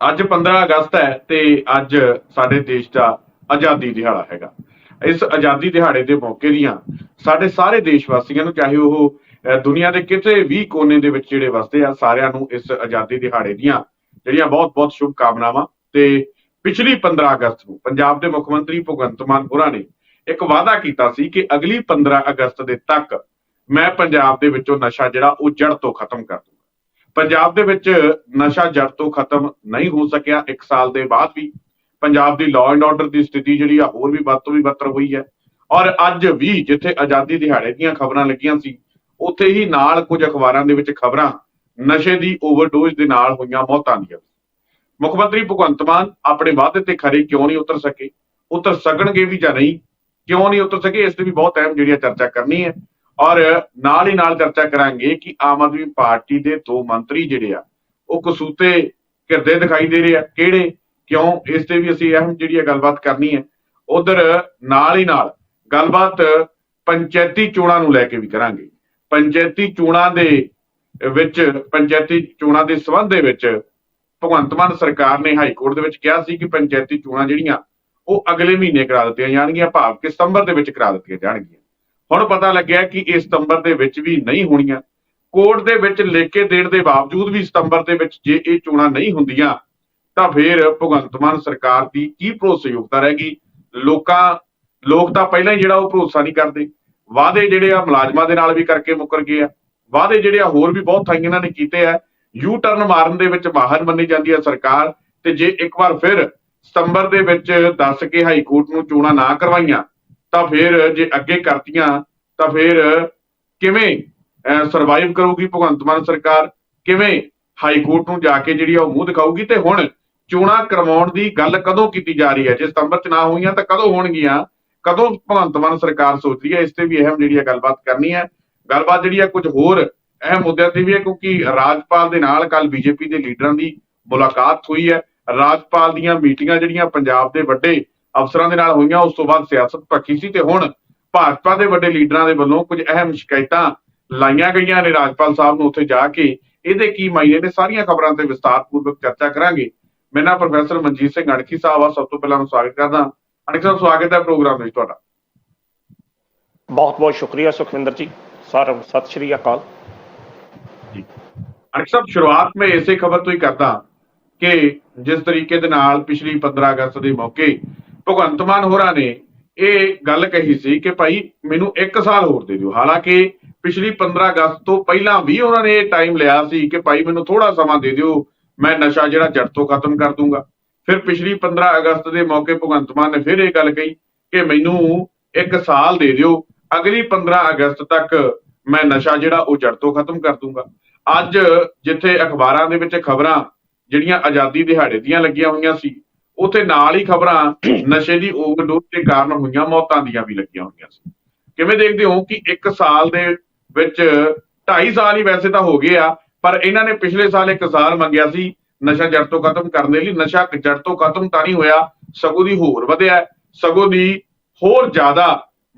ਅੱਜ 15 ਅਗਸਤ ਹੈ ਤੇ ਅੱਜ ਸਾਡੇ ਦੇਸ਼ ਦਾ ਆਜ਼ਾਦੀ ਦਿਹਾੜਾ ਹੈਗਾ। ਇਸ ਆਜ਼ਾਦੀ ਦਿਹਾੜੇ ਦੇ ਮੌਕੇ ਦੀਆਂ ਸਾਡੇ ਸਾਰੇ ਦੇਸ਼ ਵਾਸੀਆਂ ਨੂੰ ਚਾਹੇ ਉਹ ਅਹ, ਦੁਨੀਆ ਦੇ ਕਿਤੇ ਵੀ ਕੋਨੇ ਦੇ ਵਿੱਚ ਜਿਹੜੇ ਵਸਦੇ ਆ ਸਾਰਿਆਂ ਨੂੰ ਇਸ ਆਜ਼ਾਦੀ ਦਿਹਾੜੇ ਦੀਆਂ ਜਿਹੜੀਆਂ ਬਹੁਤ-ਬਹੁਤ ਸ਼ੁਭ ਕਾਮਨਾਵਾਂ ਤੇ ਪਿਛਲੀ 15 ਅਗਸਤ ਨੂੰ ਪੰਜਾਬ ਦੇ ਮੁੱਖ ਮੰਤਰੀ ਭਗਵੰਤ ਮਾਨ ਹੋਰਾਂ ਨੇ ਇੱਕ ਵਾਅਦਾ ਕੀਤਾ ਸੀ ਕਿ ਅਗਲੀ 15 ਅਗਸਤ ਦੇ ਤੱਕ ਮੈਂ ਪੰਜਾਬ ਦੇ ਵਿੱਚੋਂ ਨਸ਼ਾ ਜਿਹੜਾ ਉਹ ਜੜ ਤੋਂ ਖਤਮ ਕਰ ਪੰਜਾਬ ਦੇ ਵਿੱਚ ਨਸ਼ਾ ਜੜ ਤੋਂ ਖਤਮ ਨਹੀਂ ਹੋ ਸਕਿਆ 1 ਸਾਲ ਦੇ ਬਾਅਦ ਵੀ। ਪੰਜਾਬ ਦੀ ਲਾਅ ਐਂਡ ਆਰਡਰ ਦੀ ਸਥਿਤੀ ਜਿਹੜੀ ਆ, ਹੋਰ ਵੀ ਵੱਧ ਤੋਂ ਵੀ ਬੱਤਰ ਹੋਈ ਹੈ। ਔਰ ਅੱਜ ਵੀ ਜਿੱਥੇ ਆਜ਼ਾਦੀ ਦਿਹਾੜੇ ਦੀਆਂ ਖਬਰਾਂ ਲੱਗੀਆਂ ਸੀ, ਉੱਥੇ ਹੀ ਨਾਲ ਕੁਝ ਅਖਬਾਰਾਂ ਦੇ ਵਿੱਚ ਖਬਰਾਂ ਨਸ਼ੇ ਦੀ ਓਵਰਡੋਜ਼ ਦੇ ਨਾਲ ਹੋਈਆਂ ਮੌਤਾਂ ਦੀਆਂ। ਮੁੱਖ ਮੰਤਰੀ ਭਗਵੰਤ ਮਾਨ ਆਪਣੇ ਵਾਅਦੇ ਤੇ ਖਰੇ ਕਿਉਂ ਨਹੀਂ ਉਤਰ ਸਕੇ? ਉਤਰ ਸਕਣਗੇ ਵੀ ਜਾਂ ਨਹੀਂ? ਕਿਉਂ ਨਹੀਂ ਉਤਰ ਸਕੇ? ਇਸ ਤੇ ਵੀ ਬਹੁਤ ਅਹਿਮ ਜਿਹੜੀ ਆ ਚਰਚਾ ਕਰਨੀ ਹੈ। ਔਰ ਨਾਲ ਹੀ ਨਾਲ ਚਰਚਾ ਕਰਾਂਗੇ ਕਿ ਆਮ ਆਦਮੀ ਪਾਰਟੀ ਦੇ ਦੋ ਮੰਤਰੀ ਜਿਹੜੇ ਆ, ਉਹ ਕਸੂਤੇ ਕਿਰਦੇ ਦਿਖਾਈ ਦੇ ਰਹੇ ਆ। ਕਿਹੜੇ? ਕਿਉਂ? ਇਸ ਤੇ ਵੀ ਅਸੀਂ ਅਹਿਮ ਜਿਹੜੀ ਆ ਗੱਲਬਾਤ ਕਰਨੀ ਹੈ ਉਧਰ ਨਾਲ ਹੀ ਨਾਲ ਗੱਲਬਾਤ ਪੰਚਾਇਤੀ ਚੋਣਾਂ ਨੂੰ ਲੈ ਕੇ ਵੀ ਕਰਾਂਗੇ। ਪੰਚਾਇਤੀ ਚੋਣਾਂ ਦੇ ਵਿੱਚ, ਪੰਚਾਇਤੀ ਚੋਣਾਂ ਦੇ ਸੰਬੰਧ ਦੇ ਵਿੱਚ ਭਗਵੰਤ ਮਾਨ ਸਰਕਾਰ ਨੇ ਹਾਈ ਕੋਰਟ ਦੇ ਵਿੱਚ ਕਿਹਾ ਸੀ ਕਿ ਪੰਚਾਇਤੀ ਚੋਣਾਂ ਜਿਹੜੀਆਂ, ਉਹ ਅਗਲੇ ਮਹੀਨੇ ਕਰਾ ਦਿੱਤੀਆਂ ਜਾਣਗੀਆਂ। ਭਾਵ ਕਿ ਸਤੰਬਰ ਦੇ ਵਿੱਚ ਕਰਾ ਦਿੱਤੀਆਂ ਜਾਣਗੀਆਂ। ਹੁਣ ਪਤਾ ਲੱਗਿਆ ਕਿ ਇਹ ਸਤੰਬਰ ਦੇ ਵਿੱਚ ਵੀ ਨਹੀਂ ਹੋਣੀਆਂ। ਕੋਰਟ ਦੇ ਵਿੱਚ ਲਿਖ ਕੇ ਦੇਣ ਦੇ ਬਾਵਜੂਦ ਵੀ ਸਤੰਬਰ ਦੇ ਵਿੱਚ ਜੇ ਇਹ ਚੋਣਾਂ ਨਹੀਂ ਹੁੰਦੀਆਂ, ਤਾਂ ਫਿਰ ਭਗਵੰਤ ਮਾਨ ਸਰਕਾਰ ਦੀ ਕੀ ਭਰੋਸੇਯੋਗਤਾ ਰਹਿ ਗਈ? ਲੋਕਾਂ, ਲੋਕ ਤਾਂ ਪਹਿਲਾਂ ਹੀ ਜਿਹੜਾ ਉਹ ਭਰੋਸਾ ਨਹੀਂ ਕਰਦੇ। ਵਾਅਦੇ ਜਿਹੜੇ ਆ ਮੁਲਾਜ਼ਮਾਂ ਦੇ ਨਾਲ ਵੀ ਕਰਕੇ ਮੁੱਕਰ ਗਏ ਆ। ਵਾਅਦੇ ਜਿਹੜੇ ਆ ਹੋਰ ਵੀ ਬਹੁਤ ਥਾਈਂ ਇਹਨਾਂ ਨੇ ਕੀਤੇ ਆ। ਯੂ ਟਰਨ ਮਾਰਨ ਦੇ ਵਿੱਚ ਮਾਹਰ ਮੰਨੀ ਜਾਂਦੀ ਹੈ ਸਰਕਾਰ। ਤੇ ਜੇ ਇੱਕ ਵਾਰ ਫਿਰ ਸਤੰਬਰ ਦੇ ਵਿੱਚ ਦੱਸ ਕੇ ਹਾਈ ਕੋਰਟ ਨੂੰ ਚੋਣਾਂ ਨਾ ਕਰਵਾਈਆਂ ਤਾਂ ਫਿਰ ਜੇ ਅੱਗੇ ਕਰਤੀਆਂ, ਤਾਂ ਫਿਰ ਕਿਵੇਂ ਸਰਵਾਈਵ ਕਰੂਗੀ ਭਗਵੰਤ ਮਾਨ ਸਰਕਾਰ? ਕਿਵੇਂ ਹਾਈ ਕੋਰਟ ਨੂੰ ਜਾ ਕੇ ਜਿਹੜੀ ਆ ਉਹ ਮੂੰਹ ਦਿਖਾਊਗੀ? ਤੇ ਹੁਣ ਚੋਣਾਂ ਕਰਵਾਉਣ ਦੀ ਗੱਲ ਕਦੋਂ ਕੀਤੀ ਜਾ ਰਹੀ ਹੈ? ਜੇ ਸਤੰਬਰ ਚ ਨਾ ਹੋਈਆਂ ਤਾਂ ਕਦੋਂ ਹੋਣਗੀਆਂ? ਕਦੋਂ ਭਗਵੰਤ ਮਾਨ ਸਰਕਾਰ ਸੋਚ ਰਹੀ ਹੈ? ਇਸ ਤੇ ਵੀ ਅਹਿਮ ਜਿਹੜੀ ਆ ਗੱਲਬਾਤ ਕਰਨੀ ਹੈ। ਗੱਲਬਾਤ ਜਿਹੜੀ ਆ ਕੁਝ ਹੋਰ ਅਹਿਮ ਮੁੱਦਿਆਂ ਤੇ ਵੀ ਹੈ, ਕਿਉਂਕਿ ਰਾਜਪਾਲ ਦੇ ਨਾਲ ਕੱਲ ਬੀਜੇਪੀ ਦੇ ਲੀਡਰਾਂ ਦੀ ਮੁਲਾਕਾਤ ਹੋਈ ਹੈ। ਰਾਜਪਾਲ ਦੀਆਂ ਮੀਟਿੰਗਾਂ ਜਿਹੜੀਆਂ ਪੰਜਾਬ ਦੇ ਵੱਡੇ ਅਫਸਰਾਂ ਦੇ ਨਾਲ ਹੋਈਆਂ ਉਸ ਤੋਂ ਬਾਅਦ ਸਿਆਸਤ ਪੱਖੀ ਸੀ ਤੇ ਹੁਣ ਭਾਜਪਾ ਦੇ ਵੱਡੇ ਲੀਡਰਾਂ ਦੇ ਵੱਲੋਂ ਕੁਝ ਅਹਿਮ ਸ਼ਿਕਾਇਤਾਂ ਲਾਈਆਂ ਗਈਆਂ ਨੇ। ਰਾਜਪਾਲ ਸਾਹਿਬ ਨੂੰ ਉੱਥੇ ਜਾ ਕੇ ਇਹਦੇ ਕੀ ਮਾਇਨੇ ਨੇ ਸਾਰੀਆਂ ਖਬਰਾਂ ਤੇ ਵਿਸਤਾਰਪੂਰਵਕ ਚਰਚਾ ਕਰਾਂਗੇ। ਮੈਂ ਨਾ ਪ੍ਰੋਫੈਸਰ ਮਨਜੀਤ ਸਿੰਘ ਅਣਖੀ ਸਾਹਿਬ ਆ ਸਭ ਤੋਂ ਪਹਿਲਾਂ ਸਵਾਗਤ ਕਰਦਾ। ਅਣਖੀ ਸਾਹਿਬ ਸਵਾਗਤ ਹੈ ਪ੍ਰੋਗਰਾਮ ਵਿੱਚ ਤੁਹਾਡਾ। ਬਹੁਤ ਬਹੁਤ ਸ਼ੁਕਰੀਆ ਸੁਖਵਿੰਦਰ ਜੀ। ਸਾਰਿਆਂ ਨੂੰ ਸਤਿ ਸ਼੍ਰੀ ਅਕਾਲ। ਅਣਖੀ ਸਾਹਿਬ ਸ਼ੁਰੂਆਤ ਮੈਂ ਇਸੇ ਖਬਰ ਤੋਂ ਹੀ ਕਰਦਾ ਕਿ ਜਿਸ ਤਰੀਕੇ ਦੇ ਨਾਲ ਪਿਛਲੀ 15 ਅਗਸਤ ਦੇ ਮੌਕੇ ਭਗਵੰਤ ਮਾਨ ਹੋਰਾਂ ਨੇ ਇਹ ਗੱਲ ਕਹੀ ਸੀ ਕਿ ਭਾਈ ਮੈਨੂੰ 1 ਸਾਲ ਹੋਰ ਦੇ ਦਿਓ। ਹਾਲਾਂਕਿ ਪਿਛਲੀ 15 ਅਗਸਤ ਤੋਂ ਪਹਿਲਾਂ ਵੀ ਉਹਨਾਂ ਨੇ ਇਹ ਟਾਈਮ ਲਿਆ ਸੀ ਕਿ ਭਾਈ ਮੈਨੂੰ ਥੋੜਾ ਸਮਾਂ ਦੇ ਦਿਓ, ਮੈਂ ਨਸ਼ਾ ਜਿਹੜਾ ਜੜ ਤੋਂ ਖਤਮ ਕਰ ਦੂੰਗਾ। ਫਿਰ ਪਿਛਲੀ 15 ਅਗਸਤ ਦੇ ਮੌਕੇ ਭਗਵੰਤ ਮਾਨ ਨੇ ਫਿਰ ਇਹ ਗੱਲ ਕਹੀ ਕਿ ਮੈਨੂੰ 1 ਸਾਲ ਦੇ ਦਿਓ, ਅਗਲੀ 15 ਅਗਸਤ ਤੱਕ ਮੈਂ ਨਸ਼ਾ ਜਿਹੜਾ ਉਹ ਜੜ ਤੋਂ ਖਤਮ ਕਰ ਦੂੰਗਾ। ਅੱਜ ਜਿੱਥੇ ਅਖਬਾਰਾਂ ਦੇ ਵਿੱਚ ਖਬਰਾਂ ਜਿਹੜੀਆਂ ਆਜ਼ਾਦੀ ਦਿਹਾੜੇ ਦੀਆਂ ਲੱਗੀਆਂ ਹੋਈਆਂ ਸੀ ਉਥੇ ਨਾਲ ਹੀ ਖਬਰਾਂ ਨਸ਼ੇ ਦੀ ਓਵਰਡੋਜ਼ ਦੇ ਕਾਰਨ ਹੋਈਆਂ, ਮੌਤਾਂ ਦੀਆਂ ਵੀ ਲੱਗੀਆਂ ਹੋਈਆਂ ਸੀ। ਕਿਵੇਂ ਦੇਖਦੇ ਹੋ ਕਿ 1 ਸਾਲ ਦੇ ਵਿੱਚ 2.5 ਸਾਲ ਹੀ ਵੈਸੇ ਤਾਂ ਹੋ ਗਏ ਆ, ਪਰ ਇਹਨਾਂ ਨੇ ਪਿਛਲੇ ਸਾਲ 1 ਸਾਲ ਮੰਗਿਆ ਸੀ, ਨਸ਼ਾ ਜੜ ਤੋਂ ਖਤਮ ਕਰਨ ਦੇ ਲਈ, ਨਸ਼ਾ ਜੜ ਤੋਂ ਖਤਮ ਤਾਂ ਨਹੀਂ ਹੋਇਆ, ਸਗੋਂ ਦੀ ਹੋਰ ਵਧਿਆ, ਸਗੋਂ ਦੀ ਹੋਰ ਜ਼ਿਆਦਾ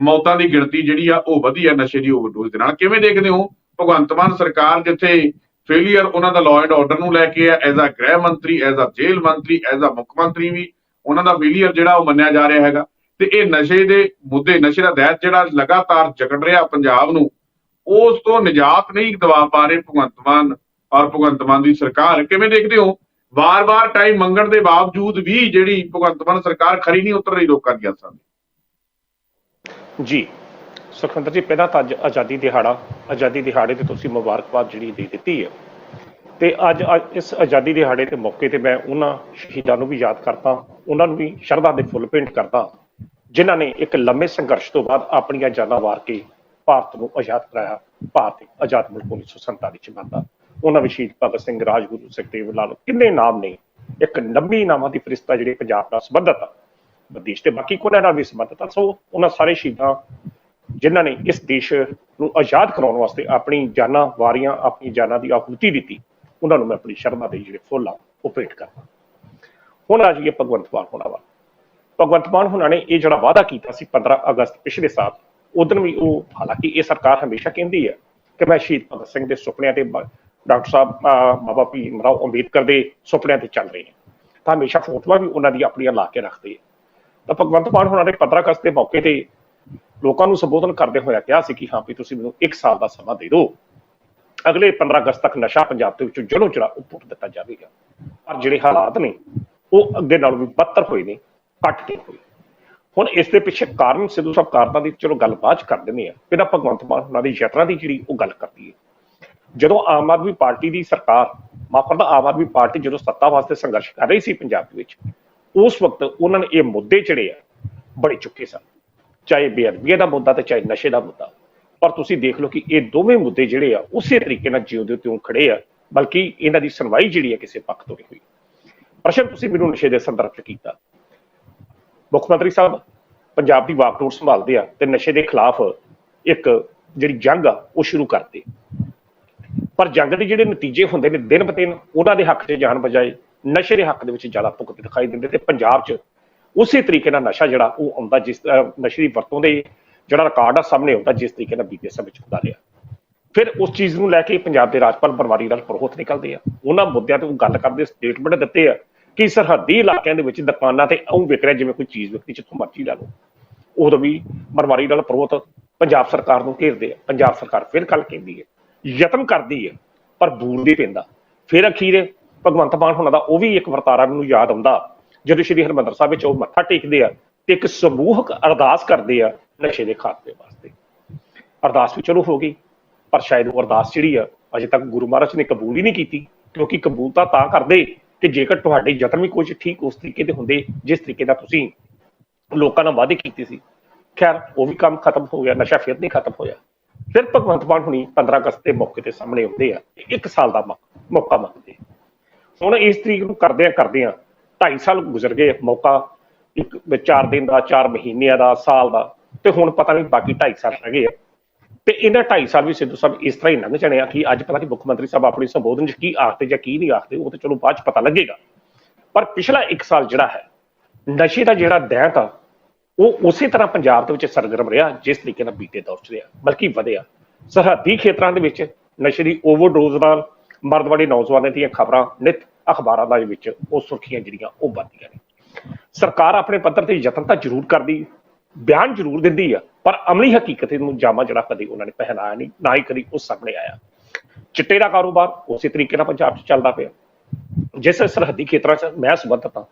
ਮੌਤਾਂ ਦੀ ਗਿਣਤੀ ਜਿਹੜੀ ਆ ਉਹ ਵਧੀ ਆ ਨਸ਼ੇ ਦੀ ਓਵਰਡੋਜ਼ ਦੇ ਨਾਲ। ਕਿਵੇਂ ਦੇਖਦੇ ਹੋ ਭਗਵੰਤ ਮਾਨ ਸਰਕਾਰ ਜਿੱਥੇ ਫੇਲਿਅਰ ਉਹਨਾਂ ਦਾ ਲਾਅ ਐਂਡ ਆਰਡਰ ਨੂੰ ਲੈ ਕੇ ਆ ਐਜ਼ ਅ ਗ੍ਰਹਿ ਮੰਤਰੀ ਐਜ਼ ਅ ਜੇਲ੍ਹ ਮੰਤਰੀ ਐਜ਼ ਅ ਮੁੱਖ ਮੰਤਰੀ ਵੀ ਉਹਨਾਂ ਦਾ ਫੇਲਿਅਰ ਜਿਹੜਾ ਉਹ ਮੰਨਿਆ ਜਾ ਰਿਹਾ ਹੈਗਾ। ਤੇ ਇਹ ਨਸ਼ੇ ਦੇ ਮੁੱਦੇ, ਨਸ਼ੇ ਦਾ ਦਹਿਤ ਜਿਹੜਾ ਲਗਾਤਾਰ ਜਕੜ ਰਿਹਾ ਪੰਜਾਬ ਨੂੰ, ਉਸ ਤੋਂ ਨਿਜਾਤ ਨਹੀਂ ਦਵਾ ਪਾ ਰਹੇ ਭਗਵੰਤ ਮਾਨ ਔਰ ਭਗਵੰਤ ਮਾਨ ਦੀ ਸਰਕਾਰ। ਕਿਵੇਂ ਦੇਖਦੇ ਹੋ? ਵਾਰ-ਵਾਰ ਟਾਈਮ ਮੰਗਣ ਦੇ ਬਾਵਜੂਦ ਵੀ ਜਿਹੜੀ ਭਗਵੰਤ ਮਾਨ ਸਰਕਾਰ ਖਰੀ ਨਹੀਂ ਉਤਰ ਰਹੀ ਲੋਕਾਂ ਦੀ ਆਸਾਂ ਜੀ ਸੁਖਵਿੰਦਰ ਜੀ, ਪਹਿਲਾਂ ਤਾਂ ਅੱਜ ਆਜ਼ਾਦੀ ਦਿਹਾੜਾ, ਆਜ਼ਾਦੀ ਦਿਹਾੜੇ ਤੇ ਤੁਸੀਂ ਮੁਬਾਰਕਬਾਦ ਜਿਹੜੀ ਦੇ ਦਿੱਤੀ ਹੈ। ਤੇ ਅੱਜ ਅੱਜ ਇਸ ਆਜ਼ਾਦੀ ਦਿਹਾੜੇ ਦੇ ਮੌਕੇ ਤੇ ਮੈਂ ਉਹਨਾਂ ਸ਼ਹੀਦਾਂ ਨੂੰ ਵੀ ਯਾਦ ਕਰਦਾ, ਉਹਨਾਂ ਨੂੰ ਵੀ ਸ਼ਰਧਾ ਦੇ ਫੁੱਲ ਭੇਂਟ ਕਰਦਾ, ਜਿਨ੍ਹਾਂ ਨੇ ਇੱਕ ਲੰਮੇ ਸੰਘਰਸ਼ ਤੋਂ ਬਾਅਦ ਆਪਣੀਆਂ ਜਾਨਾਂ ਵਾਰ ਕੇ ਭਾਰਤ ਨੂੰ ਆਜ਼ਾਦ ਕਰਾਇਆ, ਭਾਰਤ ਆਜ਼ਾਦ ਮੁਲਕ 1947 ਚ ਬਣਦਾ। ਉਹਨਾਂ ਵਿੱਚ ਸ਼ਹੀਦ ਭਗਤ ਸਿੰਘ, ਰਾਜਗੁਰੂ, ਸੁਖਦੇਵ ਲਾਲ, ਕਿੰਨੇ ਨਾਮ ਨੇ? ਇੱਕ ਲੰਮੀ ਨਾਮਾਂ ਦੀ ਫਰਿਸ਼ਤਾ ਜਿਹੜੀ ਪੰਜਾਬ ਨਾਲ ਸੰਬੰਧਤ ਆ। ਦੇਸ਼ ਤੇ ਬਾਕੀ ਕੋਨਾਂ ਨਾਲ ਵੀ ਸੰਬੰਧਤ ਆ। ਸੋ ਉਹਨਾਂ ਸਾਰੇ ਸ਼ਹੀਦਾਂ ਜਿਨ੍ਹਾਂ ਨੇ ਇਸ ਦੇਸ਼ ਨੂੰ ਆਜ਼ਾਦ ਕਰਾਉਣ ਵਾਸਤੇ ਆਪਣੀ ਜਾਨਾਂ ਵਾਰੀਆਂ ਆਪਣੀ ਜਾਨਾਂ ਦੀ ਆਹੂਤੀ ਦਿੱਤੀ ਉਹਨਾਂ ਨੂੰ ਮੈਂ ਆਪਣੀ ਸ਼ਰਧਾ ਦੇ ਜਿਹੜੇ ਫੁੱਲ ਆ ਉਹ ਭੇਟ ਕਰਦਾ। ਹੁਣ ਆ ਜਾਈਏ ਭਗਵੰਤ ਮਾਨ ਹੋਣਾ ਵਾ ਭਗਵੰਤ ਮਾਨ ਹੋਣਾ ਨੇ ਇਹ ਜਿਹੜਾ ਵਾਅਦਾ ਕੀਤਾ ਸੀ 15 ਅਗਸਤ ਪਿਛਲੇ ਸਾਲ ਉਦੋਂ ਵੀ ਉਹ ਹਾਲਾਂਕਿ ਇਹ ਸਰਕਾਰ ਹਮੇਸ਼ਾ ਕਹਿੰਦੀ ਹੈ ਕਿ ਮੈਂ ਸ਼ਹੀਦ ਭਗਤ ਸਿੰਘ ਦੇ ਸੁਪਨਿਆਂ ਤੇ ਡਾਕਟਰ ਸਾਹਿਬ ਅਹ, ਬਾਬਾ ਭੀਮ ਰਾਓ ਅੰਬੇਦਕਰ ਦੇ ਸੁਪਨਿਆਂ ਤੇ ਚੱਲ ਰਹੇ ਹਾਂ ਤਾਂ ਹਮੇਸ਼ਾ ਫੋਟੋਆਂ ਵੀ ਉਹਨਾਂ ਦੀ ਆਪਣੀਆਂ ਲਾ ਕੇ ਰੱਖਦੇ ਆ। ਤਾਂ ਭਗਵੰਤ ਮਾਨ ਹੋਣਾ ਨੇ 15 ਅਗਸਤ ਦੇ ਮੌਕੇ ਤੇ ਲੋਕਾਂ ਨੂੰ ਸੰਬੋਧਨ ਕਰਦੇ ਹੋਇਆ ਕਿਹਾ ਸੀ ਕਿ ਹਾਂ ਵੀ ਤੁਸੀਂ ਮੈਨੂੰ 1 ਸਾਲ ਦਾ ਸਮਾਂ ਦੇ ਦਿਓ। ਅਗਲੇ 15 ਅਗਸਤ ਤੱਕ ਨਸ਼ਾ ਪੰਜਾਬ ਦੇ ਵਿੱਚੋਂ ਜੜੋਂ ਜੜਾ ਉੱਪਰ ਦਿੱਤਾ ਜਾਵੇਗਾ। ਪਰ ਜਿਹੜੇ ਹਾਲਾਤ ਨੇ, ਉਹ ਅੱਗੇ ਨਾਲੋਂ ਵੀ ਬਦਤਰ ਹੋਏ ਨੇ, ਘੱਟ ਕੇ ਹੋਏ। ਹੁਣ ਇਸ ਦੇ ਪਿੱਛੇ ਕਾਰਨ ਸਿੱਧੂ ਸਾਹਿਬ ਕਾਰਨਾਂ ਦੀ ਚਲੋ ਗੱਲ ਬਾਅਦ ਚ ਕਰ ਦਿੰਦੇ ਆ ਪਹਿਲਾਂ ਭਗਵੰਤ ਮਾਨ ਉਹਨਾਂ ਦੀ ਯਾਤਰਾ ਦੀ ਜਿਹੜੀ ਉਹ ਗੱਲ ਕਰਦੀ ਹੈ। ਜਦੋਂ ਆਮ ਆਦਮੀ ਪਾਰਟੀ ਦੀ ਸਰਕਾਰ, ਮਾਫ ਕਰਦਾ ਆਮ ਆਦਮੀ ਪਾਰਟੀ ਜਦੋਂ ਸੱਤਾ ਵਾਸਤੇ ਸੰਘਰਸ਼ ਕਰ ਰਹੀ ਸੀ ਪੰਜਾਬ ਦੇ ਵਿੱਚ, ਉਸ ਵਕਤ ਉਹਨਾਂ ਨੇ ਇਹ ਮੁੱਦੇ ਜਿਹੜੇ ਆ, ਬੜੇ ਚੁੱਕੇ ਸਨ। ਚਾਹੇ ਬੇਅਦਬੀ ਦਾ ਮੁੱਦਾ ਤੇ ਚਾਹੇ ਨਸ਼ੇ ਦਾ ਮੁੱਦਾ। ਪਰ ਤੁਸੀਂ ਦੇਖ ਲਓ ਕਿ ਇਹ ਦੋਵੇਂ ਮੁੱਦੇ ਜਿਹੜੇ ਆ, ਉਸੇ ਤਰੀਕੇ ਨਾਲ ਜਿਉਂਦੇ ਤਿਉਂ ਖੜੇ ਆ, ਬਲਕਿ ਇਹਨਾਂ ਦੀ ਸੁਣਵਾਈ ਜਿਹੜੀ ਆ ਕਿਸੇ ਪੱਖ ਤੋਂ ਨਹੀਂ ਹੋਈ। ਪ੍ਰਸ਼ਨ ਤੁਸੀਂ ਮੈਨੂੰ ਨਸ਼ੇ ਦੇ ਸੰਦਰਭ ਚ ਕੀਤਾ। ਮੁੱਖ ਮੰਤਰੀ ਸਾਹਿਬ, ਪੰਜਾਬ ਦੀ ਵਾਕਡੋਰ ਸੰਭਾਲਦੇ ਆ ਤੇ ਨਸ਼ੇ ਦੇ ਖਿਲਾਫ ਇੱਕ ਜਿਹੜੀ ਜੰਗ ਆ, ਉਹ ਸ਼ੁਰੂ ਕਰਦੇ। ਪਰ ਜੰਗ ਦੇ ਜਿਹੜੇ ਨਤੀਜੇ ਹੁੰਦੇ ਨੇ ਦਿਨ ਬ ਦਿਨ, ਉਹਨਾਂ ਦੇ ਹੱਕ 'ਚ ਜਾਣ ਬਜਾਏ ਨਸ਼ੇ ਦੇ ਹੱਕ ਦੇ ਵਿੱਚ ਜ਼ਿਆਦਾ ਭੁਗਤ ਦਿਖਾਈ ਦਿੰਦੇ ਤੇ ਪੰਜਾਬ 'ਚ ਉਸੇ ਤਰੀਕੇ ਨਾਲ ਨਸ਼ਾ ਜਿਹੜਾ ਉਹ ਆਉਂਦਾ, ਜਿਸ ਨਸ਼ੇ ਦੀ ਵਰਤੋਂ ਦੇ ਜਿਹੜਾ ਰਿਕਾਰਡ ਆ ਸਾਹਮਣੇ ਆਉਂਦਾ, ਜਿਸ ਤਰੀਕੇ ਨਾਲ ਬੀਤੇ ਸਮੇਂ 'ਚ ਹੁੰਦਾ ਰਿਹਾ। ਫਿਰ ਉਸ ਚੀਜ਼ ਨੂੰ ਲੈ ਕੇ ਪੰਜਾਬ ਦੇ ਰਾਜਪਾਲ ਬਰਵਾਰੀ ਨਾਲ ਪ੍ਰੋਹਤ ਨਿਕਲਦੇ ਆ। ਉਹਨਾਂ ਮੁੱਦਿਆਂ ਤੇ ਉਹ ਗੱਲ ਕਰਦੇ ਸਟੇਟਮੈਂਟ ਦਿੱਤੇ ਆ ਕਿ ਸਰਹੱਦੀ ਇਲਾਕਿਆਂ ਦੇ ਵਿੱਚ ਦੁਕਾਨਾਂ ਤੇ ਉਹ ਵਿਕ ਰਿਹਾ, ਜਿਵੇਂ ਕੋਈ ਚੀਜ਼ ਵਿਕਦੀ, ਜਿੱਥੋਂ ਮਰਜ਼ੀ ਲਾ ਲਓ। ਉਦੋਂ ਵੀ ਬਰਵਾਰੀ ਨਾਲ ਪ੍ਰੋਹਤ ਪੰਜਾਬ ਸਰਕਾਰ ਨੂੰ ਘੇਰਦੇ ਆ। ਪੰਜਾਬ ਸਰਕਾਰ ਫਿਰ ਗੱਲ ਕਹਿੰਦੀ ਹੈ, ਯਤਨ ਕਰਦੀ ਹੈ, ਪਰ ਬੂਲ ਨਹੀਂ ਪੈਂਦਾ। ਫਿਰ ਅਖੀਰ ਭਗਵੰਤ ਮਾਨ ਹੁਣਾਂ ਦਾ ਉਹ ਵੀ ਇੱਕ ਵਰਤਾਰਾ ਮੈਨੂੰ ਯਾਦ ਆਉਂਦਾ। ਜਦੋਂ ਸ਼੍ਰੀ ਹਰਿਮੰਦਰ ਸਾਹਿਬ ਵਿੱਚ ਉਹ ਮੱਥਾ ਟੇਕਦੇ ਆ ਤੇ ਇੱਕ ਸਮੂਹਕ ਅਰਦਾਸ ਕਰਦੇ ਆ ਨਸ਼ੇ ਦੇ ਖਾਤਮੇ ਵਾਸਤੇ। ਅਰਦਾਸ ਵੀ ਚਲੋ ਹੋ ਗਈ, ਪਰ ਸ਼ਾਇਦ ਉਹ ਅਰਦਾਸ ਜਿਹੜੀ ਆ, ਅਜੇ ਤੱਕ ਗੁਰੂ ਮਹਾਰਾਜ ਨੇ ਕਬੂਲ ਹੀ ਨਹੀਂ ਕੀਤੀ, ਕਿਉਂਕਿ ਕਬੂਲਤਾ ਤਾਂ ਕਰਦੇ ਕਿ ਜੇਕਰ ਤੁਹਾਡੇ ਯਤਨ ਵੀ ਕੁਝ ਠੀਕ ਉਸ ਤਰੀਕੇ ਦੇ ਹੁੰਦੇ, ਜਿਸ ਤਰੀਕੇ ਦਾ ਤੁਸੀਂ ਲੋਕਾਂ ਨਾਲ ਵਾਅਦੇ ਕੀਤੇ ਸੀ, ਖੈਰ, ਉਹ ਵੀ ਕੰਮ ਖਤਮ ਹੋ ਗਿਆ, ਨਸ਼ਾ ਫਿਰ ਨਹੀਂ ਖਤਮ ਹੋਇਆ। ਫਿਰ ਭਗਵੰਤ ਮਾਨ ਹੁਣੀ 15 ਅਗਸਤ ਦੇ ਮੌਕੇ ਤੇ ਸਾਹਮਣੇ ਆਉਂਦੇ ਆ, ਇੱਕ ਸਾਲ ਦਾ ਮੌ- ਮੌਕਾ ਮੰਗਦੇ ਹੁਣ ਇਸ ਤਰੀਕ ਨੂੰ ਕਰਦੇ ਆ ਕਰਦੇ ਆ 2.5 ਸਾਲ ਗੁਜ਼ਰ ਗਏ ਮੌਕਾ, ਇੱਕ 4 ਦਿਨ ਦਾ 4 ਮਹੀਨਿਆਂ ਦਾ, ਸਾਲ ਦਾ, ਤੇ ਹੁਣ ਪਤਾ ਨਹੀਂ ਬਾਕੀ 2.5 ਸਾਲ ਰਹਿ ਗਏ ਆ। ਤੇ ਇਹਨਾਂ 2.5 ਸਾਲ ਵੀ ਸਿੱਧੂ ਸਾਹਿਬ ਇਸ ਤਰ੍ਹਾਂ ਹੀ ਲੰਘ ਜਾਣੇ ਆ ਕਿ ਅੱਜ ਪਤਾ ਨਹੀਂ ਮੁੱਖ ਮੰਤਰੀ ਸਾਹਿਬ ਆਪਣੇ ਸੰਬੋਧਨ 'ਚ ਕੀ ਆਖਦੇ ਜਾਂ ਕੀ ਨਹੀਂ ਆਖਦੇ, ਉਹ ਤਾਂ ਚਲੋ ਬਾਅਦ 'ਚ ਪਤਾ ਲੱਗੇਗਾ। ਪਰ ਪਿਛਲਾ 1 ਸਾਲ ਜਿਹੜਾ ਹੈ, ਨਸ਼ੇ ਦਾ ਜਿਹੜਾ ਦਹਿਤ ਆ, ਉਹ ਉਸੇ ਤਰ੍ਹਾਂ ਪੰਜਾਬ ਦੇ ਵਿੱਚ ਸਰਗਰਮ ਰਿਹਾ, ਜਿਸ ਤਰੀਕੇ ਨਾਲ ਬੀਤੇ ਦੌਰ 'ਚ ਰਿਹਾ, ਬਲਕਿ ਵਧਿਆ। ਸਰਹੱਦੀ ਖੇਤਰਾਂ ਦੇ ਵਿੱਚ ਨਸ਼ੇ ਦੀ ਓਵਰਡੋਜ਼ ਨਾਲ ਮਰਦ ਵਾਲੇ ਨੌਜਵਾਨਾਂ ਦੀਆਂ ਖਬਰਾਂ ਨਿਤ ਅਖਬਾਰਾਂ ਦੇ ਵਿੱਚ ਉਹ ਸੁਰਖੀਆਂ ਜਿਹੜੀਆਂ ਉਹ ਬਣਦੀਆਂ ਨੇ। ਸਰਕਾਰ ਆਪਣੇ ਪੱਧਰ ਤੇ ਯਤਨ ਤਾਂ ਜ਼ਰੂਰ ਕਰਦੀ ਬਿਆਨ ਜ਼ਰੂਰ ਦਿੰਦੀ ਆ ਪਰ ਅਮਲੀ ਹਕੀਕਤ ਨੂੰ ਜਾਮਾ ਜਿਹੜਾ ਕਦੇ ਉਹਨਾਂ ਨੇ ਪਹਿਨਾਇਆ ਨਹੀਂ, ਨਾ ਹੀ ਕਦੀ ਉਹ ਸਾਹਮਣੇ ਆਇਆ। ਚਿੱਟੇ ਦਾ ਕਾਰੋਬਾਰ ਉਸੇ ਤਰੀਕੇ ਨਾਲ ਪੰਜਾਬ 'ਚ ਚੱਲਦਾ ਪਿਆ। ਜਿਸ ਸਰਹੱਦੀ ਖੇਤਰਾਂ 'ਚ ਮੈਂ ਸੰਬੰਧਤ ਹਾਂ,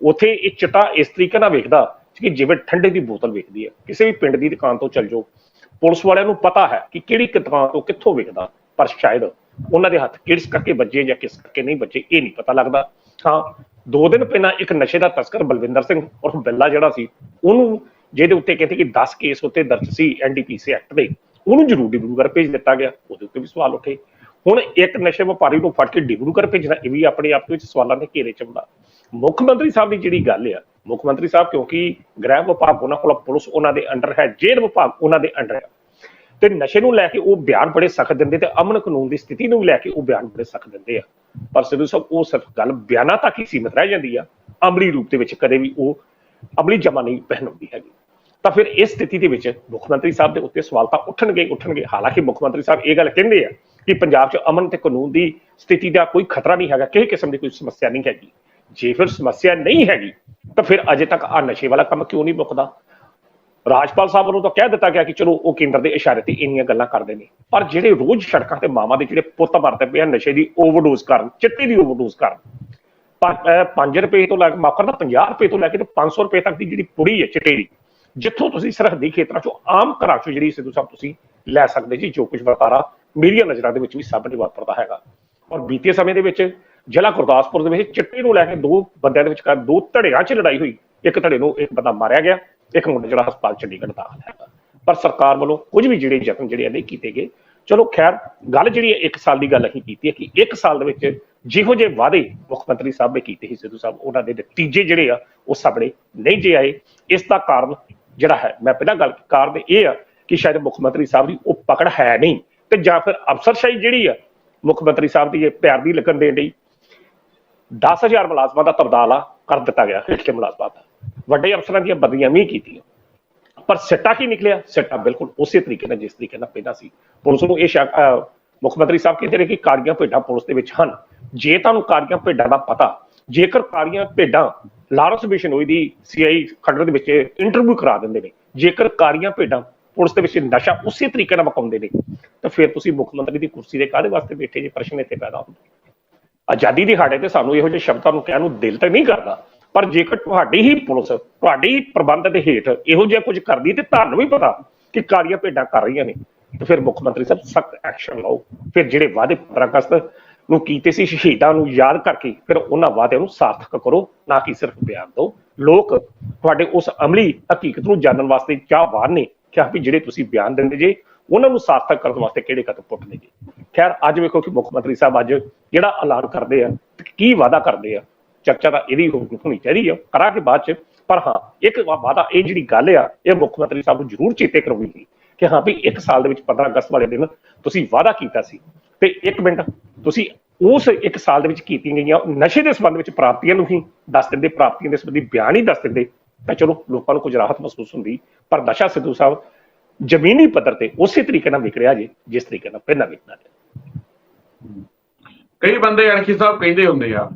ਉਥੇ ਇਹ ਚਿੱਟਾ ਇਸ ਤਰੀਕੇ ਨਾਲ ਵੇਖਦਾ ਕਿ ਜਿਵੇਂ ਠੰਡੇ ਦੀ ਬੋਤਲ ਵੇਖਦੀ ਹੈ, ਕਿਸੇ ਵੀ ਪਿੰਡ ਦੀ ਦੁਕਾਨ ਤੋਂ ਚੱਲ ਜਾਓ, ਪੁਲਿਸ ਵਾਲਿਆਂ ਨੂੰ ਪਤਾ ਹੈ ਕਿ ਕਿਹੜੀ ਦੁਕਾਨ ਤੋਂ ਕਿੱਥੋਂ ਵੇਖਦਾ, ਪਰ ਸ਼ਾਇਦ ਉਹਨਾਂ ਦੇ ਹੱਥ ਕਿਸ ਕਰਕੇ ਵੱਜੇ ਜਾਂ ਕਿਸ ਕਰਕੇ ਨਹੀਂ ਵੱਜੇ, ਇਹ ਨਹੀਂ ਪਤਾ ਲੱਗਦਾ। ਹਾਂ, ਦੋ ਦਿਨ ਪਹਿਲਾਂ ਇੱਕ ਨਸ਼ੇ ਦਾ ਤਸਕਰ ਬਲਵਿੰਦਰ ਸਿੰਘ ਉਰਫ ਬਿੱਲਾ ਜਿਹੜਾ ਸੀ, ਉਹਨੂੰ ਜਿਹਦੇ ਉੱਤੇ ਕਹਿੰਦੇ ਕਿ 10 ਕੇਸ ਉੱਤੇ ਦਰਜ ਸੀ ਐਨਡੀਪੀਸੀ ਐਕਟ ਦੇ, ਉਹਨੂੰ ਜ਼ਰੂਰ ਡਿਬਰੂਗੜ੍ਹ ਭੇਜ ਦਿੱਤਾ ਗਿਆ, ਉਹਦੇ ਉੱਤੇ ਵੀ ਸਵਾਲ ਉੱਠੇ। ਹੁਣ ਇੱਕ ਨਸ਼ੇ ਵਪਾਰੀ ਨੂੰ ਫੜ ਕੇ ਡਿਬਰੂਗੜ੍ਹ ਭੇਜਣਾ, ਇਹ ਵੀ ਆਪਣੇ ਆਪ ਵਿੱਚ ਸਵਾਲਾਂ ਦੇ ਘੇਰੇ ਚ ਆਉਂਦਾ ਮੁੱਖ ਮੰਤਰੀ ਸਾਹਿਬ ਦੀ ਜਿਹੜੀ ਗੱਲ ਆ, ਮੁੱਖ ਮੰਤਰੀ ਸਾਹਿਬ ਕਿਉਂਕਿ ਗ੍ਰਹਿ ਵਿਭਾਗ ਉਹਨਾਂ ਕੋਲ, ਪੁਲਿਸ ਉਹਨਾਂ ਦੇ ਅੰਡਰ ਹੈ, ਜੇਲ੍ਹ ਵਿਭਾਗ ਉਹਨਾਂ ਦੇ ਅੰਡਰ ਹੈ। ਤੇ ਨਸ਼ੇ ਨੂੰ ਲੈ ਕੇ ਉਹ ਬਿਆਨ ਬੜੇ ਸਖਤ ਦਿੰਦੇ ਤੇ ਅਮਨ ਕਾਨੂੰਨ ਦੀ ਸਥਿਤੀ ਨੂੰ ਲੈ ਕੇ ਉਹ ਬਿਆਨ ਬੜੇ ਸਖਤ ਦਿੰਦੇ ਆ। ਪਰ ਸਿੱਧੂ ਸਾਹਿਬ, ਉਹ ਸਿਰਫ ਗੱਲ ਬਿਆਨਾਂ ਤੱਕ ਹੀ ਸੀਮਿਤ ਰਹਿ ਜਾਂਦੀ ਆ। ਅਮਲੀ ਰੂਪ ਦੇ ਵਿੱਚ ਕਦੇ ਵੀ ਉਹ ਅਮਲੀ ਜਮਾ ਨਹੀਂ ਪਹਿਨਾਉਂਦੀ ਹੈਗੀ। ਤਾਂ ਫਿਰ ਇਸ ਸਥਿਤੀ ਦੇ ਵਿੱਚ ਮੁੱਖ ਮੰਤਰੀ ਸਾਹਿਬ ਦੇ ਉੱਤੇ ਸਵਾਲ ਤਾਂ ਉੱਠਣਗੇ ਉੱਠਣਗੇ। ਹਾਲਾਂਕਿ ਮੁੱਖ ਮੰਤਰੀ ਸਾਹਿਬ ਇਹ ਗੱਲ ਕਹਿੰਦੇ ਆ ਕਿ ਪੰਜਾਬ 'ਚ ਅਮਨ ਤੇ ਕਾਨੂੰਨ ਦੀ ਸਥਿਤੀ ਦਾ ਕੋਈ ਖਤਰਾ ਨਹੀਂ ਹੈਗਾ, ਕਿਸੇ ਕਿਸਮ ਦੀ ਕੋਈ ਸਮੱਸਿਆ ਨਹੀਂ ਹੈਗੀ। ਜੇ ਫਿਰ ਸਮੱਸਿਆ ਨਹੀਂ ਹੈਗੀ, ਤਾਂ ਫਿਰ ਅਜੇ ਤੱਕ ਆ ਨਸ਼ੇ ਵਾਲਾ ਕੰਮ ਕਿਉਂ ਨਹੀਂ ਮੁੱਕਦਾ? ਰਾਜਪਾਲ ਸਾਹਿਬ ਨੂੰ ਤਾਂ ਕਹਿ ਦਿੱਤਾ ਗਿਆ ਕਿ ਚਲੋ ਉਹ ਕੇਂਦਰ ਦੇ ਇਸ਼ਾਰੇ ਤੇ ਇੰਨੀਆਂ ਗੱਲਾਂ ਕਰਦੇ ਨੇ। ਪਰ ਜਿਹੜੇ ਰੋਜ਼ ਸੜਕਾਂ ਤੇ ਮਾਵਾਂ ਦੇ ਜਿਹੜੇ ਪੁੱਤ ਮਰਦੇ ਪਏ ਆ, ਨਸ਼ੇ ਦੀ ਓਵਰਡੋਜ਼ ਕਾਰਨ, ਚਿੱਟੇ ਦੀ ਓਵਰਡੋਜ਼ ਕਾਰਨ 5 ਰੁਪਏ ਤੋਂ ਲੈ ਕੇ ਮਾਫ ਕਰਨਾ 50 ਰੁਪਏ ਤੋਂ ਲੈ ਕੇ ਤੇ 500 ਰੁਪਏ ਤੱਕ ਦੀ ਜਿਹੜੀ ਪੁੜੀ ਹੈ ਚਿੱਟੇ ਦੀ, ਜਿੱਥੋਂ ਤੁਸੀਂ ਸਰਹੱਦੀ ਖੇਤਰਾਂ ਚੋਂ ਆਮ ਘਰਾਂ ਚੋਂ ਜਿਹੜੀ ਸਿੱਧੂ ਸਾਹਿਬ ਤੁਸੀਂ ਲੈ ਸਕਦੇ ਜੀ, ਜੋ ਕੁਝ ਵਰਤਾਰਾ ਮੇਰੀਆਂ ਨਜ਼ਰਾਂ ਦੇ ਵਿੱਚ ਵੀ ਸਭ ਸਾਹਮਣੇ ਵਾਪਰਦਾ ਹੈਗਾ। ਔਰ ਬੀਤੇ ਸਮੇਂ ਦੇ ਵਿੱਚ ਜ਼ਿਲ੍ਹਾ ਗੁਰਦਾਸਪੁਰ ਦੇ ਵਿੱਚ ਚਿੱਟੇ ਨੂੰ ਲੈ ਕੇ ਦੋ ਬੰਦਿਆਂ ਦੇ ਵਿਚਕਾਰ ਦੋ ਧੜਿਆਂ 'ਚ ਲੜਾਈ ਹੋਈ। ਇੱਕ ਧੜੇ ਨੂੰ ਇੱਕ ਬੰਦਾ ਮਾਰਿਆ ਗਿਆ। ਇੱਕ ਮੁੰਡਾ ਜਿਹੜਾ ਹਸਪਤਾਲ ਚੰਡੀਗੜ੍ਹ ਦਾਖਲ ਹੈਗਾ ਪਰ ਸਰਕਾਰ ਵੱਲੋਂ ਕੁਝ ਵੀ ਜਿਹੜੇ ਯਤਨ ਜਿਹੜੇ ਆ ਨਹੀਂ ਕੀਤੇ ਗਏ। ਚਲੋ ਖੈਰ, ਗੱਲ ਜਿਹੜੀ ਹੈ ਇੱਕ ਸਾਲ ਦੀ ਗੱਲ ਅਸੀਂ ਕੀਤੀ ਹੈ ਕਿ ਇੱਕ ਸਾਲ ਦੇ ਵਿੱਚ ਜਿਹੋ ਜਿਹੇ ਵਾਅਦੇ ਮੁੱਖ ਮੰਤਰੀ ਸਾਹਿਬ ਨੇ ਕੀਤੇ ਸੀ ਸਿੱਧੂ ਸਾਹਿਬ, ਉਹਨਾਂ ਦੇ ਨਤੀਜੇ ਜਿਹੜੇ ਆ ਉਹ ਸਾਹਮਣੇ ਨਹੀਂ ਜੇ ਆਏ। ਇਸ ਦਾ ਕਾਰਨ ਜਿਹੜਾ ਹੈ, ਮੈਂ ਪਹਿਲਾਂ ਗੱਲ, ਕਾਰਨ ਇਹ ਆ ਕਿ ਸ਼ਾਇਦ ਮੁੱਖ ਮੰਤਰੀ ਸਾਹਿਬ ਦੀ ਉਹ ਪਕੜ ਹੈ ਨਹੀਂ ਤੇ ਜਾਂ ਫਿਰ ਅਫਸਰਸ਼ਾਹੀ ਜਿਹੜੀ ਆ ਮੁੱਖ ਮੰਤਰੀ ਸਾਹਿਬ ਦੀ ਇਹ ਪਿਆਰ ਦੀ ਲੱਗਣ ਦੇਣ ਲਈ 10000 ਮੁਲਾਜ਼ਮਾਂ ਦਾ ਤਬਦਾਲਾ ਕਰ ਦਿੱਤਾ ਗਿਆ ਹੇਠਲੇ ਮੁਲਾਜ਼ਮਾਂ ਦਾ। ਵੱਡੇ ਅਫਸਰਾਂ ਦੀਆਂ ਬਦਲੀਆਂ ਵੀ ਕੀਤੀਆਂ। ਪਰ ਸਿੱਟਾ ਕੀ ਨਿਕਲਿਆ? ਸਿੱਟਾ ਬਿਲਕੁਲ ਉਸੇ ਤਰੀਕੇ ਨਾਲ, ਜਿਸ ਤਰੀਕੇ ਨਾਲ ਪਹਿਲਾਂ ਸੀ। ਪੁਲਿਸ ਨੂੰ ਇਹ ਸ਼ੱਕ, ਅਹ, ਮੁੱਖ ਮੰਤਰੀ ਸਾਹਿਬ ਕਹਿੰਦੇ ਨੇ ਕਿ ਕਾਰੀਆਂ ਭੇਡਾਂ ਪੁਲਿਸ ਦੇ ਵਿੱਚ ਹਨ। ਜੇ ਤੁਹਾਨੂੰ ਕਾਰੀਆਂ ਭੇਡਾਂ ਦਾ ਪਤਾ, ਜੇਕਰ ਕਾਰੀਆਂ ਭੇਡਾਂ ਲਾਰੈਂਸ ਬਿਸ਼ਨੋਈ ਦੀ ਸੀਆਈ ਖੰਡਰ ਦੇ ਵਿੱਚ ਇੰਟਰਵਿਊ ਕਰਾ ਦਿੰਦੇ ਨੇ, ਜੇਕਰ ਕਾਰੀਆਂ ਭੇਡਾਂ ਪੁਲਿਸ ਦੇ ਵਿੱਚ ਨਸ਼ਾ ਉਸੇ ਤਰੀਕੇ ਨਾਲ ਮਕਾਉਂਦੇ ਨੇ, ਤਾਂ ਫਿਰ ਤੁਸੀਂ ਮੁੱਖ ਮੰਤਰੀ ਦੀ ਕੁਰਸੀ ਦੇ ਕਾਹਦੇ ਵਾਸਤੇ ਬੈਠੇ ਜੇ? ਪ੍ਰਸ਼ਨ ਇੱਥੇ ਪੈਦਾ ਹੁੰਦਾ ਆਜ਼ਾਦੀ ਦੇ ਹਾੜੇ ਤੇ ਸਾਨੂੰ ਇਹੋ ਜਿਹੇ ਸ਼ਬਦਾਂ ਨੂੰ ਕਹਿਣ ਨੂੰ ਦਿਲ ਤਾਂ ਨਹੀਂ ਕਰਦਾ। ਪਰ ਜੇਕਰ ਤੁਹਾਡੀ ਹੀ ਪੁਲਿਸ, ਤੁਹਾਡੀ ਹੀ ਪ੍ਰਬੰਧ ਦੇ ਹੇਠ ਇਹੋ ਜਿਹਾ ਕੁਝ ਕਰਦੀ ਤੇ ਤੁਹਾਨੂੰ ਵੀ ਪਤਾ ਕਿ ਕਾਲੀਆਂ ਭੇਡਾਂ ਕਰ ਰਹੀਆਂ ਨੇ, ਤੇ ਫਿਰ ਮੁੱਖ ਮੰਤਰੀ ਸਾਹਿਬ ਸਖਤ ਐਕਸ਼ਨ ਲਓ। ਫਿਰ ਜਿਹੜੇ ਵਾਅਦੇ 15 ਅਗਸਤ ਨੂੰ ਕੀਤੇ ਸੀ ਸ਼ਹੀਦਾਂ ਨੂੰ ਯਾਦ ਕਰਕੇ ਫਿਰ ਉਹਨਾਂ ਵਾਅਦਿਆਂ ਨੂੰ ਸਾਰਥਕ ਕਰੋ, ਨਾ ਕਿ ਸਿਰਫ ਬਿਆਨ ਦਿਓ। ਲੋਕ ਤੁਹਾਡੇ ਉਸ ਅਮਲੀ ਹਕੀਕਤ ਨੂੰ ਜਾਣਨ ਵਾਸਤੇ ਚਾਹਵਾਨ ਨੇ ਕਿ ਵੀ ਜਿਹੜੇ ਤੁਸੀਂ ਬਿਆਨ ਦਿੰਦੇ ਜੇ, ਉਹਨਾਂ ਨੂੰ ਸਾਰਥਕ ਕਰਨ ਵਾਸਤੇ ਕਿਹੜੇ ਕਦਮ ਪੁੱਟਦੇ ਜੇ ਖੈਰ, ਅੱਜ ਵੇਖੋ ਕਿ ਮੁੱਖ ਮੰਤਰੀ ਸਾਹਿਬ ਅੱਜ ਜਿਹੜਾ ਐਲਾਨ ਕਰਦੇ ਆ ਕੀ ਵਾਅਦਾ ਕਰਦੇ ਆ ਚਰਚਾ ਤਾਂ ਇਹਦੀ ਹੋਣੀ ਚਾਹੀਦੀ ਆ, ਕਰਾਂਗੇ ਬਾਅਦ ਚ। ਪਰ ਹਾਂ, ਇੱਕ ਵਾ- ਵਾਅਦਾ ਇਹ ਜਿਹੜੀ ਗੱਲ ਆ, ਇਹ ਮੁੱਖ ਮੰਤਰੀ ਸਾਹਿਬ ਨੂੰ ਜ਼ਰੂਰ ਚੇਤੇ ਕਰਵਾਉਣੀ ਕਿ ਹਾਂ ਵੀ ਇੱਕ ਸਾਲ ਦੇ ਵਿੱਚ 15 ਅਗਸਤ ਵਾਲੇ ਦਿਨ ਤੁਸੀਂ ਵਾਅਦਾ ਕੀਤਾ ਸੀ। ਤੇ ਇੱਕ ਮਿੰਟ, ਤੁਸੀਂ ਉਸ ਇੱਕ ਸਾਲ ਦੇ ਵਿੱਚ ਕੀਤੀਆਂ ਗਈਆਂ ਨਸ਼ੇ ਦੇ ਸੰਬੰਧ ਵਿੱਚ ਪ੍ਰਾਪਤੀਆਂ ਨੂੰ ਹੀ ਦੱਸ ਦਿੰਦੇ, ਪ੍ਰਾਪਤੀਆਂ ਦੇ ਸੰਬੰਧੀ ਬਿਆਨ ਹੀ ਦੱਸ ਦਿੰਦੇ। ਤਾਂ ਚਲੋ, ਲੋਕਾਂ ਨੂੰ ਕੁਝ ਰਾਹਤ ਮਹਿਸੂਸ ਹੁੰਦੀ, ਪਰ ਨਸ਼ਾ ਸਿੱਧੂ ਸਾਹਿਬ ਜ਼ਮੀਨੀ ਪੱਧਰ ਤੇ ਉਸੇ ਤਰੀਕੇ ਨਾਲ ਵਿਕ ਰਿਹਾ ਜੀ, ਜਿਸ ਤਰੀਕੇ ਨਾਲ ਪਹਿਲਾਂ ਵਿਕਦਾ ਰਿਹਾ। ਕਈ ਬੰਦੇ ਅਣਖੀ ਸਾਹਿਬ ਕਹਿੰਦੇ ਹੁੰਦੇ ਆ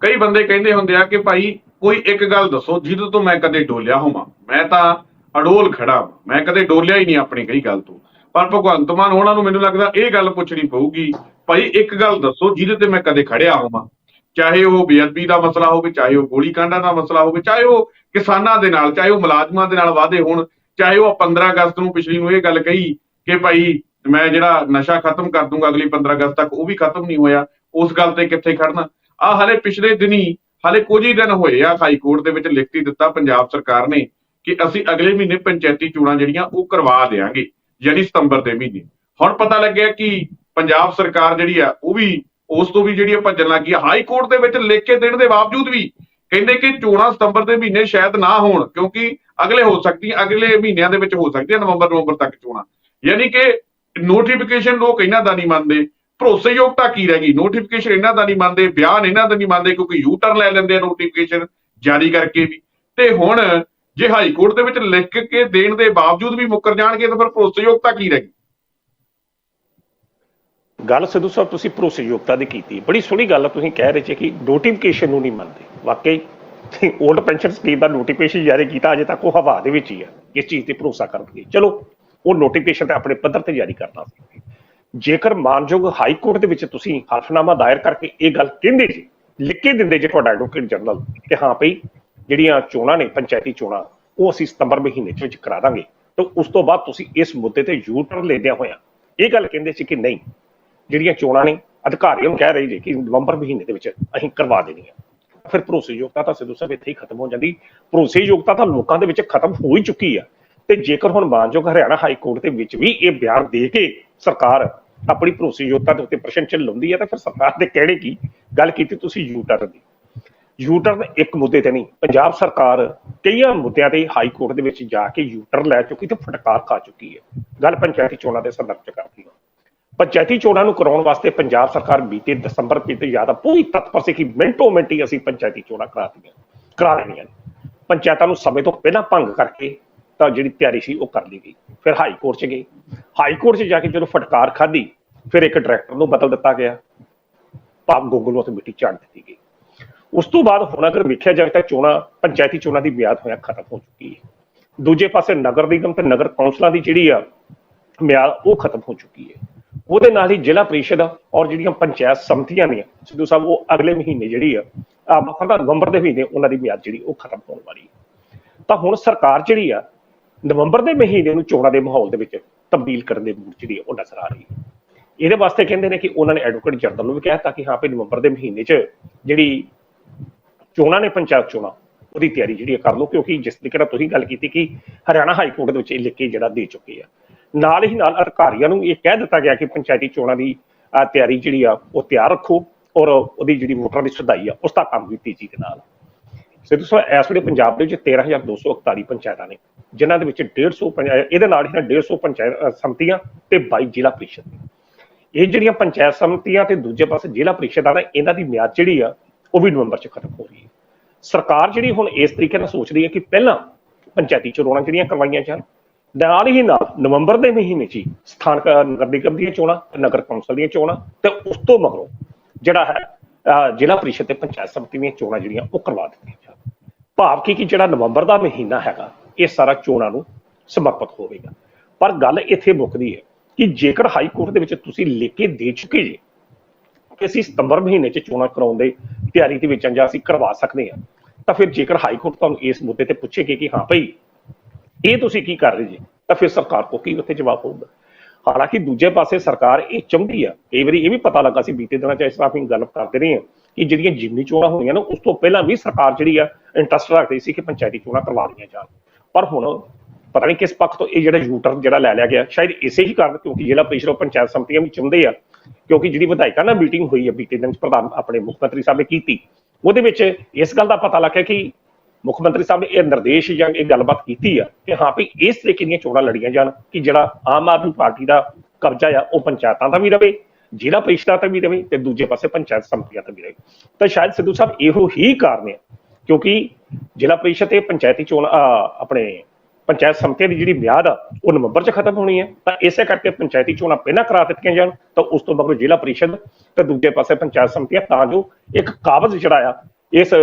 ਕਈ ਬੰਦੇ ਕਹਿੰਦੇ ਹੁੰਦੇ ਆ ਕਿ ਭਾਈ ਕੋਈ ਇੱਕ ਗੱਲ ਦੱਸੋ, ਜਿਹਦੇ ਤੋਂ ਮੈਂ ਕਦੇ ਡੋਲਿਆ ਹੋਵਾਂ। ਮੈਂ ਤਾਂ ਅਡੋਲ ਖੜਾ ਵਾਂ। ਮੈਂ ਕਦੇ ਡੋਲਿਆ ਹੀ ਨਹੀਂ ਆਪਣੀ ਕਈ ਗੱਲ ਤੋਂ। ਪਰ ਭਗਵੰਤ ਮਾਨ, ਉਹਨਾਂ ਨੂੰ ਮੈਨੂੰ ਲੱਗਦਾ ਇਹ ਗੱਲ ਪੁੱਛਣੀ ਪਊਗੀ, ਭਾਈ ਇੱਕ ਗੱਲ ਦੱਸੋ, ਜਿਹਦੇ ਤੇ ਮੈਂ ਕਦੇ ਖੜਿਆ ਹੋਵਾਂ। ਚਾਹੇ ਉਹ ਬੇਅਦਬੀ ਦਾ ਮਸਲਾ ਹੋਵੇ, ਚਾਹੇ ਉਹ ਗੋਲੀ ਕਾਂਡਾਂ ਦਾ ਮਸਲਾ ਹੋਵੇ, ਚਾਹੇ ਉਹ ਕਿਸਾਨਾਂ ਦੇ ਨਾਲ, ਚਾਹੇ ਉਹ ਮੁਲਾਜ਼ਮਾਂ ਦੇ ਨਾਲ ਵਾਅਦੇ ਹੋਣ, ਚਾਹੇ ਉਹ 15 ਅਗਸਤ ਨੂੰ ਪਿਛਲੀ ਨੂੰ ਇਹ ਗੱਲ ਕਹੀ ਕਿ ਭਾਈ ਮੈਂ ਜਿਹੜਾ ਨਸ਼ਾ ਖਤਮ ਕਰ ਦੂੰਗਾ, ਅਗਲੀ 15 ਅਗਸਤ ਤੱਕ ਉਹ ਵੀ ਖਤਮ ਨਹੀਂ ਹੋਇਆ, ਉਸ ਗੱਲ ਤੇ ਕਿੱਥੇ ਖੜਨਾ? ਆ ਹਲੇ ਪਿਛਲੇ ਦਿਨੀ ਹਲੇ ਕੁਝ ਹੀ ਦਿਨ ਹੋਏ ਆ ਹਾਈ ਕੋਰਟ ਦੇ ਵਿੱਚ ਲਿਖਤੀ ਦਿੱਤਾ ਪੰਜਾਬ ਸਰਕਾਰ ਨੇ ਕਿ ਅਸੀਂ ਅਗਲੇ ਮਹੀਨੇ ਪੰਚਾਇਤੀ ਚੋਣਾਂ ਜਿਹੜੀਆਂ ਉਹ ਕਰਵਾ ਦੇਾਂਗੇ ਯਾਨੀ ਸਤੰਬਰ ਦੇ ਮਹੀਨੇ। ਹੁਣ ਪਤਾ ਲੱਗਿਆ ਕਿ ਪੰਜਾਬ ਸਰਕਾਰ ਜਿਹੜੀ ਆ, ਉਹ ਵੀ ਉਸ ਤੋਂ ਵੀ ਜਿਹੜੀ ਆ ਭੱਜਣ ਲੱਗੀ ਆ, ਹਾਈ ਕੋਰਟ ਦੇ ਵਿੱਚ ਲਿਖ ਕੇ ਦੇਣ ਦੇ ਬਾਵਜੂਦ ਵੀ ਕਹਿੰਦੇ ਕਿ ਚੋਣਾਂ ਸਤੰਬਰ ਦੇ ਮਹੀਨੇ ਸ਼ਾਇਦ ਨਾ ਹੋਣ, ਕਿਉਂਕਿ ਅਗਲੇ ਹੋ ਸਕਦੀਆਂ ਅਗਲੇ ਮਹੀਨਿਆਂ ਦੇ ਵਿੱਚ ਹੋ ਸਕਦੀਆਂ ਨਵੰਬਰ ਨਵੰਬਰ ਤੱਕ ਚੋਣਾਂ। ਯਾਨੀ ਕਿ ਨੋਟੀਫਿਕੇਸ਼ਨ ਲੋਕ ਇਹਨਾਂ ਦਾ ਨਹੀਂ ਮੰਨਦੇ ਭਰੋਸੇਯੋਗਤਾ ਕੀ ਰਹਿ ਗਈ? ਨੋਟੀਫਿਕੇਸ਼ਨ ਇਹਨਾਂ ਦਾ ਨਹੀਂ ਮੰਨਦੇ, ਬਿਆਨ ਇਹਨਾਂ ਦਾ ਨਹੀਂ ਮੰਨਦੇ, ਕਿਉਂਕਿ ਯੂ ਟਰਨ ਲੈ ਲੈਂਦੇ ਆ ਨੋਟੀਫਿਕੇਸ਼ਨ ਜਾਰੀ ਕਰਕੇ ਵੀ। ਤੇ ਹੁਣ ਜੇ ਹਾਈ ਕੋਰਟ ਦੇ ਵਿੱਚ ਲਿਖ ਕੇ ਦੇਣ ਦੇ ਬਾਵਜੂਦ ਵੀ ਮੁੱਕਰ ਜਾਣਗੇ, ਤਾਂ ਫਿਰ ਭਰੋਸੇਯੋਗਤਾ ਕੀ ਰਹਿ ਗਈ? ਗੱਲ ਸਿੱਧੂ ਸਾਹਿਬ, ਤੁਸੀਂ ਭਰੋਸੇਯੋਗਤਾ ਦੀ ਕੀਤੀ। ਬੜੀ ਸੋਹਣੀ ਗੱਲ ਆ, ਤੁਸੀਂ ਕਹਿ ਰਹੇ ਸੀ ਕਿ ਨੋਟੀਫਿਕੇਸ਼ਨ ਨੂੰ ਨਹੀਂ ਮੰਨਦੇ। ਵਾਕਈ 올ਡ ਪੈਨਸ਼ਨ ਸਕੀਮ ਦਾ ਨੋਟੀਫਿਕੇਸ਼ਨ ਜਾਰੀ ਕੀਤਾ, ਅਜੇ ਤੱਕ ਉਹ ਹਵਾ ਦੇ ਵਿੱਚ ਹੀ ਆ। ਇਸ ਚੀਜ਼ ਤੇ ਭਰੋਸਾ ਕਰਨਗੇ। ਚਲੋ, ਉਹ ਨੋਟੀਫਿਕੇਸ਼ਨ ਤੇ ਆਪਣੇ ਪੱਧਰ ਤੇ ਜਾਰੀ ਕਰਨਾ ਸੀ। ਜੇਕਰ ਮਾਨਯੋਗ ਹਾਈ ਕੋਰਟ ਦੇ ਵਿੱਚ ਤੁਸੀਂ ਹਲਫਨਾਮਾ ਦਾਇਰ ਕਰਕੇ ਇਹ ਗੱਲ ਕਹਿੰਦੇ ਜੀ, ਲਿਖ ਕੇ ਦਿੰਦੇ ਜੇ ਤੁਹਾਡਾ ਐਡਵੋਕੇਟ ਜਨਰਲ ਕਿ ਹਾਂ ਭਈ ਜਿਹੜੀਆਂ ਚੋਣਾਂ ਨੇ, ਪੰਚਾਇਤੀ ਚੋਣਾਂ, ਉਹ ਅਸੀਂ ਸਤੰਬਰ ਮਹੀਨੇ ਦੇ ਵਿੱਚ ਕਰਾ ਦਾਂਗੇ। ਤਾਂ ਉਸ ਤੋਂ ਬਾਅਦ ਤੁਸੀਂ ਇਸ ਮੁੱਦੇ ਤੇ ਯੂ ਟਰਨ ਲੈਂਦਿਆਂ ਹੋਇਆਂ ਇਹ ਗੱਲ ਕਹਿੰਦੇ ਸੀ ਕਿ ਨਹੀਂ, ਜਿਹੜੀਆਂ ਚੋਣਾਂ ਨੇ ਅਧਿਕਾਰੀਆਂ ਨੂੰ ਕਹਿ ਰਹੀ ਜੀ ਕਿ ਨਵੰਬਰ ਮਹੀਨੇ ਦੇ ਵਿੱਚ ਅਸੀਂ ਕਰਵਾ ਦੇਣੀਆਂ। ਫਿਰ ਭਰੋਸੇਯੋਗਤਾ ਤਾਂ ਸਿੱਧੂ ਸਾਹਿਬ ਇੱਥੇ ਹੀ ਖਤਮ ਹੋ ਜਾਂਦੀ। ਭਰੋਸੇਯੋਗਤਾ ਤਾਂ ਲੋਕਾਂ ਦੇ ਵਿੱਚ ਖਤਮ ਹੋ ਹੀ ਚੁੱਕੀ ਆ। ਤੇ ਜੇਕਰ ਹੁਣ ਮਾਨਯੋਗ ਹਰਿਆਣਾ ਹਾਈ ਕੋਰਟ ਦੇ ਵਿੱਚ ਵੀ ਇਹ ਬਿਆਨ ਦੇ ਕੇ ਸਰਕਾਰ ਆਪਣੀ ਭਰੋਸੇਯੋਗਤਾ ਦੇ ਉੱਤੇ ਪ੍ਰਸ਼ਨ ਚਿੰਨ੍ਹ ਲਾਉਂਦੀ ਹੈ ਤਾਂ ਫਿਰ ਸਰਕਾਰ ਦੇ ਕਹਿਣੇ ਕੀ? ਗੱਲ ਕੀਤੀ ਤੁਸੀਂ ਯੂ ਟਰਨ ਦੀ। ਯੂ ਟਰਨ ਇੱਕ ਮੁੱਦੇ ਤੇ ਨਹੀਂ, ਪੰਜਾਬ ਸਰਕਾਰ ਕਈਆਂ ਮੁੱਦਿਆਂ ਤੇ ਹਾਈ ਕੋਰਟ ਦੇ ਵਿੱਚ ਜਾ ਕੇ ਯੂ ਟਰਨ ਲੈ ਚੁੱਕੀ ਤੇ ਫਟਕਾਰ ਖਾ ਚੁੱਕੀ ਹੈ। ਗੱਲ ਪੰਚਾਇਤੀ ਚੋਣਾਂ ਦੇ ਸੰਦਰਭ ਚ ਕਰਦੀ ਹਾਂ। ਪੰਚਾਇਤੀ ਚੋਣਾਂ ਨੂੰ ਕਰਾਉਣ ਵਾਸਤੇ ਪੰਜਾਬ ਸਰਕਾਰ ਬੀਤੇ ਦਸੰਬਰ ਬੀਤੇ ਜ਼ਿਆਦਾ ਪੂਰੀ ਤਤਪਰ ਸੀ ਕਿ ਮਿੰਟੋ ਮਿੰਟ ਹੀ ਅਸੀਂ ਪੰਚਾਇਤੀ ਚੋਣਾਂ ਕਰਾਤੀਆਂ ਕਰਾ ਦੇਣੀਆਂ ਨੇ। ਪੰਚਾਇਤਾਂ ਨੂੰ ਸਮੇਂ ਤੋਂ ਪਹਿਲਾਂ ਭੰਗ ਕਰਕੇ ਤਾਂ ਜਿਹੜੀ ਤਿਆਰੀ ਸੀ ਉਹ ਕਰ ਲਈ ਗਈ। ਫਿਰ ਹਾਈ ਕੋਰਟ 'ਚ ਗਏ। ਹਾਈ ਕੋਰਟ 'ਚ ਜਾ ਕੇ ਜਦੋਂ ਫਟਕਾਰ ਖਾਧੀ, ਫਿਰ ਇੱਕ ਡਾਇਰੈਕਟਰ ਨੂੰ ਬਦਲ ਦਿੱਤਾ ਗਿਆ। ਭਾਵ ਗੋਗਲ ਨੂੰ ਉੱਥੇ ਮਿੱਟੀ ਝਾੜ ਦਿੱਤੀ ਗਈ। ਉਸ ਤੋਂ ਬਾਅਦ ਹੁਣ ਅਗਰ ਵੇਖਿਆ ਜਾਵੇ ਤਾਂ ਚੋਣਾਂ, ਪੰਚਾਇਤੀ ਚੋਣਾਂ ਦੀ ਮਿਆਦ ਹੋਇਆ ਖਤਮ ਹੋ ਚੁੱਕੀ ਹੈ। ਦੂਜੇ ਪਾਸੇ ਨਗਰ ਨਿਗਮ ਤੇ ਨਗਰ ਕੌਂਸਲਾਂ ਦੀ ਜਿਹੜੀ ਆ ਮਿਆਦ, ਉਹ ਖਤਮ ਹੋ ਚੁੱਕੀ ਹੈ। ਉਹਦੇ ਨਾਲ ਹੀ ਜ਼ਿਲ੍ਹਾ ਪ੍ਰੀਸ਼ਦ ਔਰ ਜਿਹੜੀਆਂ ਪੰਚਾਇਤ ਸਮਿਤੀਆਂ ਨੇ, ਸਿੱਧੂ ਸਾਹਿਬ, ਉਹ ਅਗਲੇ ਮਹੀਨੇ ਜਿਹੜੀ ਆ ਆ ਮਤਲਬ ਨਵੰਬਰ ਦੇ ਮਹੀਨੇ ਉਹਨਾਂ ਦੀ ਮਿਆਦ ਜਿਹੜੀ, ਉਹ ਖਤਮ ਹੋਣ ਵਾਲੀ ਹੈ। ਤਾਂ ਹੁਣ ਸਰਕਾਰ ਜਿਹੜੀ ਆ ਨਵੰਬਰ ਦੇ ਮਹੀਨੇ ਨੂੰ ਚੋਣਾਂ ਦੇ ਮਾਹੌਲ ਦੇ ਵਿੱਚ ਤਬਦੀਲ ਕਰਨ ਦੇ ਮੂਡ ਜਿਹੜੀ ਆ ਉਹ ਨਜ਼ਰ ਆ ਰਹੀ ਹੈ। ਇਹਦੇ ਵਾਸਤੇ ਕਹਿੰਦੇ ਨੇ ਕਿ ਉਹਨਾਂ ਨੇ ਐਡਵੋਕੇਟ ਜਨਰਲ ਨੂੰ ਵੀ ਕਿਹਾ ਤਾਂ ਕਿ ਹਾਂ ਵੀ ਨਵੰਬਰ ਦੇ ਮਹੀਨੇ 'ਚ ਜਿਹੜੀ ਚੋਣਾਂ ਨੇ, ਪੰਚਾਇਤ ਚੋਣਾਂ, ਉਹਦੀ ਤਿਆਰੀ ਜਿਹੜੀ ਆ ਕਰ ਲਓ, ਕਿਉਂਕਿ ਜਿਸ ਤਰੀਕੇ ਨਾਲ ਤੁਸੀਂ ਗੱਲ ਕੀਤੀ ਕਿ ਹਰਿਆਣਾ ਹਾਈ ਕੋਰਟ ਦੇ ਵਿੱਚ ਇਹ ਲਿਖ ਕੇ ਜਿਹੜਾ ਦੇ ਚੁੱਕੇ ਆ। ਨਾਲ ਹੀ ਨਾਲ ਅਧਿਕਾਰੀਆਂ ਨੂੰ ਇਹ ਕਹਿ ਦਿੱਤਾ ਗਿਆ ਕਿ ਪੰਚਾਇਤੀ ਚੋਣਾਂ ਦੀ ਤਿਆਰੀ ਜਿਹੜੀ ਆ ਉਹ ਤਿਆਰ ਰੱਖੋ ਔਰ ਉਹਦੀ ਜਿਹੜੀ ਵੋਟਰਾਂ ਦੀ ਸੁਧਾਈ ਆ, ਉਸ ਦਾ ਕੰਮ ਵੀ ਤੇਜ਼ੀ ਦੇ ਨਾਲ ਸਿੱਧੂ ਸਾਹਿਬ ਇਸ ਵੇਲੇ ਪੰਜਾਬ ਦੇ ਵਿੱਚ 13241 ਪੰਚਾਇਤਾਂ ਨੇ ਜਿਨ੍ਹਾਂ ਦੇ ਵਿੱਚ 150 ਪੰਚਾਇਤ ਇਹਦੇ ਨਾਲ ਹੀ ਨਾਲ 150 ਪੰਚਾਇਤ ਅਹ, ਸਮਤੀਆਂ ਤੇ 22 ਜ਼ਿਲ੍ਹਾ ਪ੍ਰੀਸ਼ਦ ਇਹ ਜਿਹੜੀਆਂ ਪੰਚਾਇਤ ਸਮਤੀਆਂ ਤੇ ਦੂਜੇ ਪਾਸੇ ਜ਼ਿਲ੍ਹਾ ਪ੍ਰੀਸ਼ਦਾਂ ਨੇ ਇਹਨਾਂ ਦੀ ਮਿਆਦ ਜਿਹੜੀ ਆ ਉਹ ਵੀ ਨਵੰਬਰ 'ਚ ਖਤਮ ਹੋ ਰਹੀ ਹੈ। ਸਰਕਾਰ ਜਿਹੜੀ ਹੁਣ ਇਸ ਤਰੀਕੇ ਨਾਲ ਸੋਚ ਰਹੀ ਹੈ ਕਿ ਪਹਿਲਾਂ ਪੰਚਾਇਤੀ ਚੋਣਾਂ ਜਿਹੜੀਆਂ ਕਰਵਾਈਆਂ ਜਾਣ ਨਾਲ ਹੀ ਨਾਲ ਨਵੰਬਰ ਦੇ ਮਹੀਨੇ 'ਚ ਹੀ ਸਥਾਨਕ ਨਗਰ ਨਿਗਮ ਦੀਆਂ ਚੋਣਾਂ ਨਗਰ ਕੌਂਸਲ ਦੀਆਂ ਚੋਣਾਂ ਤੇ ਉਸ ਤੋਂ ਮਗਰੋਂ ਜਿਹੜਾ ਹੈ ਜ਼ਿਲ੍ਹਾ ਪ੍ਰੀਸ਼ਦ ਤੇ ਪੰਚਾਇਤ ਸਮਿਤੀ ਦੀਆਂ ਚੋਣਾਂ ਜਿਹੜੀਆਂ ਉਹ ਕਰਵਾ ਦਿੱਤੀਆਂ ਭਾਵ ਕੀ ਕਿ ਜਿਹੜਾ ਨਵੰਬਰ ਦਾ ਮਹੀਨਾ ਹੈਗਾ, ਇਹ ਸਾਰਾ ਚੋਣਾਂ ਨੂੰ ਸਮਰਪਿਤ ਹੋਵੇਗਾ। ਪਰ ਗੱਲ ਇੱਥੇ ਮੁੱਕਦੀ ਹੈ ਕਿ ਜੇਕਰ ਹਾਈ ਕੋਰਟ ਦੇ ਵਿੱਚ ਤੁਸੀਂ ਲਿਖ ਕੇ ਦੇ ਚੁੱਕੇ ਜੇ, ਕਿ ਅਸੀਂ ਸਤੰਬਰ ਮਹੀਨੇ 'ਚ ਚੋਣਾਂ ਕਰਾਉਣ ਦੇ ਤਿਆਰੀ ਦੇ ਵਿੱਚ ਹਾਂ ਜਾਂ ਅਸੀਂ ਕਰਵਾ ਸਕਦੇ ਹਾਂ ਤਾਂ ਫਿਰ ਜੇਕਰ ਹਾਈ ਕੋਰਟ ਤੁਹਾਨੂੰ ਇਸ ਮੁੱਦੇ ਤੇ ਪੁੱਛੇਗੀ ਕਿ ਹਾਂ ਭਈ, ਇਹ ਤੁਸੀਂ ਕੀ ਕਰ ਰਹੇ ਜੀ, ਤਾਂ ਫਿਰ ਸਰਕਾਰ ਕੋ ਕੀ ਉੱਥੇ ਜਵਾਬ ਹੋਊਗਾ? ਹਾਲਾਂਕਿ ਦੂਜੇ ਪਾਸੇ ਸਰਕਾਰ ਇਹ ਚਾਹੁੰਦੀ ਆ, ਕਈ ਵਾਰੀ ਇਹ ਵੀ ਪਤਾ ਲੱਗਾ ਸੀ ਬੀਤੇ ਦਿਨਾਂ ਚ ਇਸ ਤਰ੍ਹਾਂ ਅਸੀਂ ਗੱਲ ਕਰਦੇ ਰਹੇ ਹਾਂ ਕਿ ਜਿਹੜੀਆਂ ਜਿਮਨੀ ਚੋਣਾਂ ਹੋਈਆਂ ਨੇ, ਉਸ ਤੋਂ ਪਹਿਲਾਂ ਵੀ ਸਰਕਾਰ ਜਿਹੜੀ ਆ ਇੰਟਰਸਟ ਰੱਖਦੀ ਸੀ ਕਿ ਪੰਚਾਇਤੀ ਚੋਣਾਂ ਕਰਵਾ ਲਈਆਂ ਜਾਣ। ਪਰ ਹੁਣ ਪਤਾ ਨਹੀਂ ਕਿਸ ਪੱਖ ਤੋਂ ਇਹ ਜਿਹੜਾ ਯੂਟਰ ਜਿਹੜਾ ਲੈ ਲਿਆ ਗਿਆ, ਸ਼ਾਇਦ ਇਸੇ ਹੀ ਕਾਰਨ ਕਿਉਂਕਿ ਜ਼ਿਲ੍ਹਾ ਪ੍ਰੀਸ਼ਦ ਔਰ ਪੰਚਾਇਤ ਸਮਿਤੀਆਂ ਵੀ ਚਾਹੁੰਦੇ ਆ, ਕਿਉਂਕਿ ਜਿਹੜੀ ਵਿਧਾਇਕਾਂ ਨਾਲ ਮੀਟਿੰਗ ਹੋਈ ਹੈ ਬੀਤੇ ਦਿਨ ਪ੍ਰਧਾਨ ਆਪਣੇ ਮੁੱਖ ਮੰਤਰੀ ਸਾਹਿਬ ਨੇ ਕੀਤੀ, ਉਹਦੇ ਵਿੱਚ ਇਸ ਗੱਲ ਦਾ ਪਤਾ ਲੱਗਿਆ ਕਿ ਮੁੱਖ ਮੰਤਰੀ ਸਾਹਿਬ ਨੇ ਇਹ ਨਿਰਦੇਸ਼ ਜਾਂ ਇਹ ਗੱਲਬਾਤ ਕੀਤੀ ਆ ਕਿ ਹਾਂ ਵੀ ਇਸ ਤਰੀਕੇ ਦੀਆਂ ਚੋਣਾਂ ਲੜੀਆਂ ਜਾਣ ਕਿ ਜਿਹੜਾ ਆਮ ਆਦਮੀ ਪਾਰਟੀ ਦਾ ਕਬਜ਼ਾ ਆ, ਉਹ ਪੰਚਾਇਤਾਂ ਦਾ ਵੀ ਰਵੇ ਜ਼ਿਲ੍ਹਾ ਪਰਿਸ਼ਦਾਂ ਤੇ ਵੀ ਰਵੇ ਤੇ ਦੂਜੇ ਪਾਸੇ ਪੰਚਾਇਤ ਸਮਿਤੀਆਂ ਤੇ ਵੀ ਰਵੇ ਤਾਂ ਸ਼ਾਇਦ ਸਿੱਧੂ ਸਾਹਿਬ ਇਹੋ ਹੀ ਕਾਰਨ ਹੈ, ਕਿਉਂਕਿ ਜ਼ਿਲ੍ਹਾ ਪ੍ਰੀਸ਼ਦ ਤੇ ਪੰਚਾਇਤੀ ਚੋਣ ਆਪਣੇ ਪੰਚਾਇਤ ਸਮਿਤੀਆਂ ਦੀ ਜਿਹੜੀ ਮਿਆਦ ਆ, ਉਹ ਨਵੰਬਰ 'ਚ ਖਤਮ ਹੋਣੀ ਹੈ। ਤਾਂ ਇਸੇ ਕਰਕੇ ਪੰਚਾਇਤੀ ਚੋਣਾਂ ਪਹਿਲਾਂ ਕਰਾ ਦਿੱਤੀਆਂ ਜਾਣ, ਤਾਂ ਉਸ ਤੋਂ ਬਾਅਦ ਜ਼ਿਲ੍ਹਾ ਪਰਿਸ਼ਦ ਤੇ ਦੂਜੇ ਪਾਸੇ ਪੰਚਾਇਤ ਸਮਿਤੀਆਂ, ਤਾਂ ਜੋ ਇੱਕ ਕਾਬਜ਼ ਜਿਹੜਾ ਆ, ਇਸ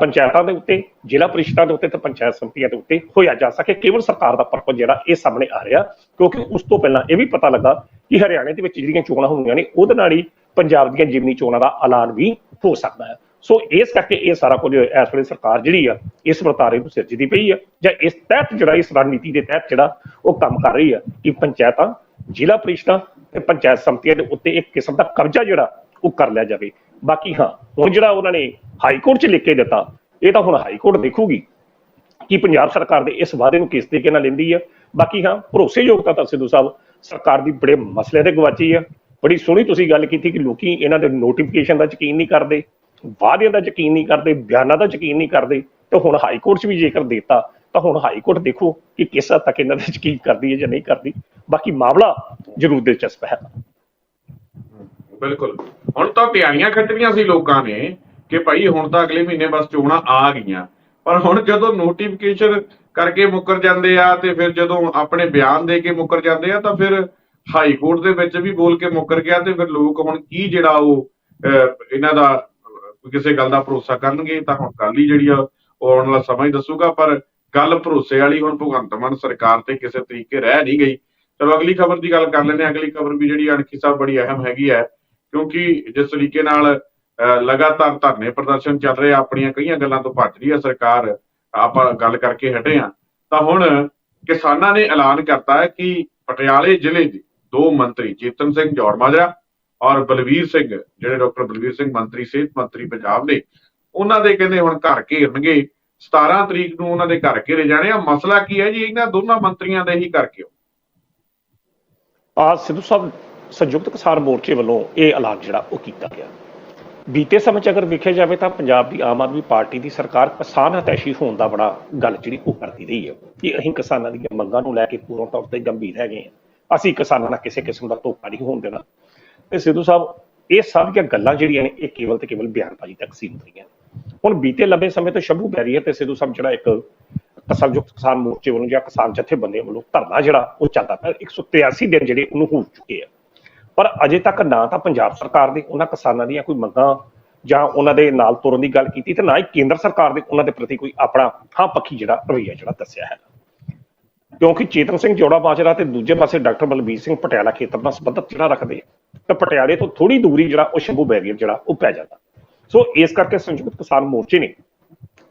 ਪੰਚਾਇਤਾਂ ਦੇ ਉੱਤੇ, ਜ਼ਿਲ੍ਹਾ ਪ੍ਰੀਸ਼ਦਾਂ ਦੇ ਉੱਤੇ ਤੇ ਪੰਚਾਇਤ ਸਮਿਤੀਆਂ ਦੇ ਉੱਤੇ ਹੋਇਆ ਜਾ ਸਕੇ। ਕੇਵਲ ਸਰਕਾਰ ਦਾ ਪਰਪਸ ਜਿਹੜਾ ਇਹ ਸਾਹਮਣੇ ਆ ਰਿਹਾ, ਕਿਉਂਕਿ ਉਸ ਤੋਂ ਪਹਿਲਾਂ ਇਹ ਵੀ ਪਤਾ ਲੱਗਾ ਕਿ ਹਰਿਆਣੇ ਦੇ ਵਿੱਚ ਜਿਹੜੀਆਂ ਚੋਣਾਂ ਹੋਣੀਆਂ ਨੇ, ਉਹਦੇ ਨਾਲ ਹੀ ਪੰਜਾਬ ਦੀਆਂ ਜਿਮਨੀ ਚੋਣਾਂ ਦਾ ਐਲਾਨ ਵੀ ਹੋ ਸਕਦਾ ਹੈ। ਸੋ ਇਸ ਕਰਕੇ ਇਹ ਸਾਰਾ ਕੁਝ ਇਸ ਵੇਲੇ ਸਰਕਾਰ ਜਿਹੜੀ ਆ, ਇਸ ਵਰਤਾਰੇ ਨੂੰ ਸਿਰਜਦੀ ਪਈ ਆ, ਜਾਂ ਇਸ ਤਹਿਤ ਜਿਹੜਾ, ਇਸ ਰਣਨੀਤੀ ਦੇ ਤਹਿਤ ਜਿਹੜਾ ਉਹ ਕੰਮ ਕਰ ਰਹੀ ਆ, ਕਿ ਪੰਚਾਇਤਾਂ, ਜ਼ਿਲ੍ਹਾ ਪ੍ਰੀਸ਼ਦਾਂ ਤੇ ਪੰਚਾਇਤ ਸਮਿਤੀਆਂ ਦੇ ਉੱਤੇ ਇੱਕ ਕਿਸਮ ਦਾ ਕਬਜ਼ਾ ਜਿਹੜਾ ਉਹ ਕਰ ਲਿਆ ਜਾਵੇ। ਬਾਕੀ ਹਾਂ, ਹੁਣ ਜਿਹੜਾ ਉਹਨਾਂ ਨੇ ਹਾਈ ਕੋਰਟ 'ਚ ਲਿਖ ਕੇ ਦਿੱਤਾ, ਇਹ ਤਾਂ ਹੁਣ ਹਾਈ ਕੋਰਟ ਦੇਖੂਗੀ ਕਿ ਪੰਜਾਬ ਸਰਕਾਰ ਦੇ ਇਸ ਵਾਅਦੇ ਨੂੰ ਕਿਸ ਤਰੀਕੇ ਨਾਲ ਲੈਂਦੀ ਹੈ ਬਾਕੀ ਹਾਂ, ਭਰੋਸੇਯੋਗਤਾ ਤਾਂ ਸਿੱਧੂ ਸਾਹਿਬ, ਸਰਕਾਰ ਦੀ ਬੜੇ ਮਸਲੇ ਤੇ ਗਵਾਚੀ ਹੈ ਬੜੀ ਸੋਹਣੀ ਤੁਸੀਂ ਗੱਲ ਕੀਤੀ ਕਿ ਲੋਕੀ ਇਹਨਾਂ ਦੇ ਨੋਟੀਫਿਕੇਸ਼ਨ ਦਾ ਯਕੀਨ ਨਹੀਂ ਕਰਦੇ, ਵਾਅਦਿਆਂ ਦਾ ਯਕੀਨ ਨਹੀਂ ਕਰਦੇ, ਬਿਆਨਾਂ ਦਾ ਯਕੀਨ ਨਹੀਂ ਕਰਦੇ। ਤੇ ਹੁਣ ਹਾਈ ਕੋਰਟ 'ਚ ਵੀ ਜੇਕਰ ਦਿੱਤਾ, ਤਾਂ ਹੁਣ ਹਾਈ ਕੋਰਟ ਦੇਖੋ ਕਿ ਕਿਸ ਹੱਦ ਤੱਕ ਇਹਨਾਂ ਦਾ ਯਕੀਨ ਕਰਦੀ ਹੈ ਜਾਂ ਨਹੀਂ ਕਰਦੀ। ਬਾਕੀ ਮਾਮਲਾ ਜ਼ਰੂਰ ਦਿਲਚਸਪ ਹੈ। ਬਿਲਕੁਲ। ਹੁਣ ਤਾਂ ਤਿਆਰੀਆਂ ਖੱਟੀਆਂ ਸੀ ਲੋਕਾਂ ਨੇ ਕਿ ਭਾਈ ਹੁਣ ਤਾਂ ਅਗਲੇ ਮਹੀਨੇ ਬਸ ਚੋਣਾਂ ਆ ਗਈਆਂ। ਪਰ ਹੁਣ ਜਦੋਂ ਨੋਟੀਫਿਕੇਸ਼ਨ ਕਰਕੇ ਮੁੱਕਰ ਜਾਂਦੇ ਆ ਤੇ ਫਿਰ ਜਦੋਂ ਆਪਣੇ ਬਿਆਨ ਦੇ ਕੇ ਮੁੱਕਰ ਜਾਂਦੇ ਆ ਤਾਂ ਫਿਰ ਹਾਈ ਕੋਰਟ ਦੇ ਵਿੱਚ ਵੀ ਬੋਲ ਕੇ ਮੁੱਕਰ ਗਿਆ ਤੇ ਫਿਰ ਲੋਕ ਹੁਣ ਕੀ ਜਿਹੜਾ ਉਹ ਅਹ, ਇਹਨਾਂ ਦਾ ਕਿਸੇ ਗੱਲ ਦਾ ਭਰੋਸਾ ਕਰਨਗੇ ਤਾਂ ਹੁਣ ਕੱਲ ਹੀ ਜਿਹੜੀ ਆ ਉਹ ਆਉਣ ਵਾਲਾ ਸਮਾਂ ਹੀ ਦੱਸੂਗਾ। ਪਰ ਗੱਲ ਭਰੋਸੇ ਵਾਲੀ ਹੁਣ ਭਗਵੰਤ ਮਾਨ ਸਰਕਾਰ ਤੇ ਕਿਸੇ ਤਰੀਕੇ ਰਹਿ ਨਹੀਂ ਗਈ। ਚਲੋ ਅਗਲੀ ਖਬਰ ਦੀ ਗੱਲ ਕਰ ਲੈਂਦੇ ਹਾਂ। ਅਗਲੀ ਖਬਰ ਵੀ ਜਿਹੜੀ ਅਣਖੀ ਸਾਹਿਬ ਬੜੀ ਅਹਿਮ ਹੈਗੀ ਹੈ। ਕਿਉਂਕਿ ਜਿਸ ਤਰੀਕੇ ਨਾਲ ਅਹ, ਲਗਾਤਾਰ ਧਰਨੇ ਪ੍ਰਦਰਸ਼ਨ ਚੱਲ ਰਹੇ ਆਪਣੀਆਂ ਕਈਆਂ ਗੱਲਾਂ ਤੋਂ ਭੱਜ ਰਹੀ ਹੈ ਸਰਕਾਰ ਆਪਾਂ ਗੱਲ ਕਰਕੇ ਹਟੇ ਆ। ਤਾਂ ਹੁਣ ਕਿਸਾਨਾਂ ਨੇ ਐਲਾਨ ਕਰਤਾ ਹੈ ਕਿ ਪਟਿਆਲੇ ਜ਼ਿਲ੍ਹੇ ਦੇ ਦੋ ਮੰਤਰੀ ਚੇਤਨ ਸਿੰਘ ਜੌੜ ਔਰ ਬਲਵੀਰ ਸਿੰਘ ਜਿਹੜੇ ਡਾਕਟਰ ਬਲਵੀਰ ਸਿੰਘ ਮੰਤਰੀ ਸਿਹਤ ਮੰਤਰੀ ਪੰਜਾਬ ਦੇ ਉਹਨਾਂ ਦੇ ਕਹਿੰਦੇ ਹੁਣ ਘਰ ਘੇਰਨਗੇ। 17 ਤਰੀਕ ਨੂੰ ਉਹਨਾਂ ਦੇ ਘਰ ਘੇਰੇ ਜਾਣੇ ਆ। ਮਸਲਾ ਕੀ ਹੈ ਜੀ? ਇਹਨਾਂ ਦੋਨਾਂ ਮੰਤਰੀਆਂ ਦੇ ਹੀ ਕਰਕੇ ਆ ਸਿੱਧੂ ਸਾਹਿਬ ਸੰਯੁਕਤ ਕਿਸਾਨ ਮੋਰਚੇ ਵੱਲੋਂ ਇਹ ਐਲਾਨ ਜਿਹੜਾ ਉਹ ਕੀਤਾ ਗਿਆ। ਬੀਤੇ ਸਮੇਂ 'ਚ ਅਗਰ ਵੇਖਿਆ ਜਾਵੇ ਤਾਂ ਪੰਜਾਬ ਦੀ ਆਮ ਆਦਮੀ ਪਾਰਟੀ ਦੀ ਸਰਕਾਰ ਕਿਸਾਨ ਹਤੈਸ਼ੀ ਹੋਣ ਦਾ ਬੜਾ ਗੱਲ ਜਿਹੜੀ ਉਹ ਕਰਦੀ ਰਹੀ ਹੈ ਕਿ ਅਸੀਂ ਕਿਸਾਨਾਂ ਦੀਆਂ ਮੰਗਾਂ ਨੂੰ ਲੈ ਕੇ ਪੂਰਨ ਤੌਰ ਤੇ ਗੰਭੀਰ ਹੈਗੇ ਹਾਂ। ਅਸੀਂ ਕਿਸਾਨਾਂ ਨਾਲ ਕਿਸੇ ਕਿਸਮ ਦਾ ਧੋਖਾ ਨਹੀਂ ਹੋਣ ਦੇਣਾ। ਤੇ ਸਿੱਧੂ ਸਾਹਿਬ, ਇਹ ਸਭ ਦੀਆਂ ਗੱਲਾਂ ਜਿਹੜੀਆਂ ਨੇ, ਇਹ ਕੇਵਲ ਤੇ ਕੇਵਲ ਬਿਆਨਬਾਜ਼ੀ ਤੱਕ ਸੀਮਿਤ ਰਹੀਆਂ। ਹੁਣ ਬੀਤੇ ਲੰਬੇ ਸਮੇਂ ਤੋਂ ਸ਼ੰਭੂ ਬੈਰੀਅਰ ਤੇ ਸਿੱਧੂ ਸਾਹਿਬ ਜਿਹੜਾ ਇੱਕ ਸੰਯੁਕਤ ਕਿਸਾਨ ਮੋਰਚੇ ਵੱਲੋਂ ਜਾਂ ਕਿਸਾਨ ਜਥੇਬੰਦੀਆਂ ਵੱਲੋਂ ਧਰਨਾ ਜਿਹੜਾ ਉਹ ਚੱਲਦਾ ਪਿਆ। 183 ਦਿਨ ਜਿਹੜੇ ਉਹਨੂੰ ਹੋ ਚੁੱਕੇ ਆ। ਪਰ ਅਜੇ ਤੱਕ ਨਾ ਤਾਂ ਪੰਜਾਬ ਸਰਕਾਰ ਦੇ ਉਹਨਾਂ ਕਿਸਾਨਾਂ ਦੀਆਂ ਕੋਈ ਮੰਗਾਂ ਜਾਂ ਉਹਨਾਂ ਦੇ ਨਾਲ ਤੁਰਨ ਦੀ ਗੱਲ ਕੀਤੀ ਤੇ ਨਾ ਹੀ ਕੇਂਦਰ ਸਰਕਾਰ ਦੇ ਉਹਨਾਂ ਦੇ ਪ੍ਰਤੀ ਕੋਈ ਆਪਣਾ ਹਾਂ ਪੱਖੀ ਜਿਹੜਾ, ਰਵੱਈਆ ਜਿਹੜਾ ਦੱਸਿਆ ਹੈ। ਕਿਉਂਕਿ ਚੇਤਨ ਸਿੰਘ ਜੋੜਾ ਬਾਜਰਾ ਤੇ ਦੂਜੇ ਪਾਸੇ ਡਾਕਟਰ ਬਲਬੀਰ ਸਿੰਘ ਪਟਿਆਲਾ ਖੇਤਰ ਨਾਲ ਸੰਬੰਧਤ ਜਿਹੜਾ ਰੱਖਦੇ ਤਾਂ ਪਟਿਆਲੇ ਤੋਂ ਥੋੜੀ ਦੂਰੀ ਜਿਹੜਾ ਉਹ ਸ਼ੰਭੂ ਬੈਰੀਅਰ ਜਿਹੜਾ ਉਹ ਪੈ ਜਾਂਦਾ। ਸੋ ਇਸ ਕਰਕੇ ਸੰਯੁਕਤ ਕਿਸਾਨ ਮੋਰਚੇ ਨੇ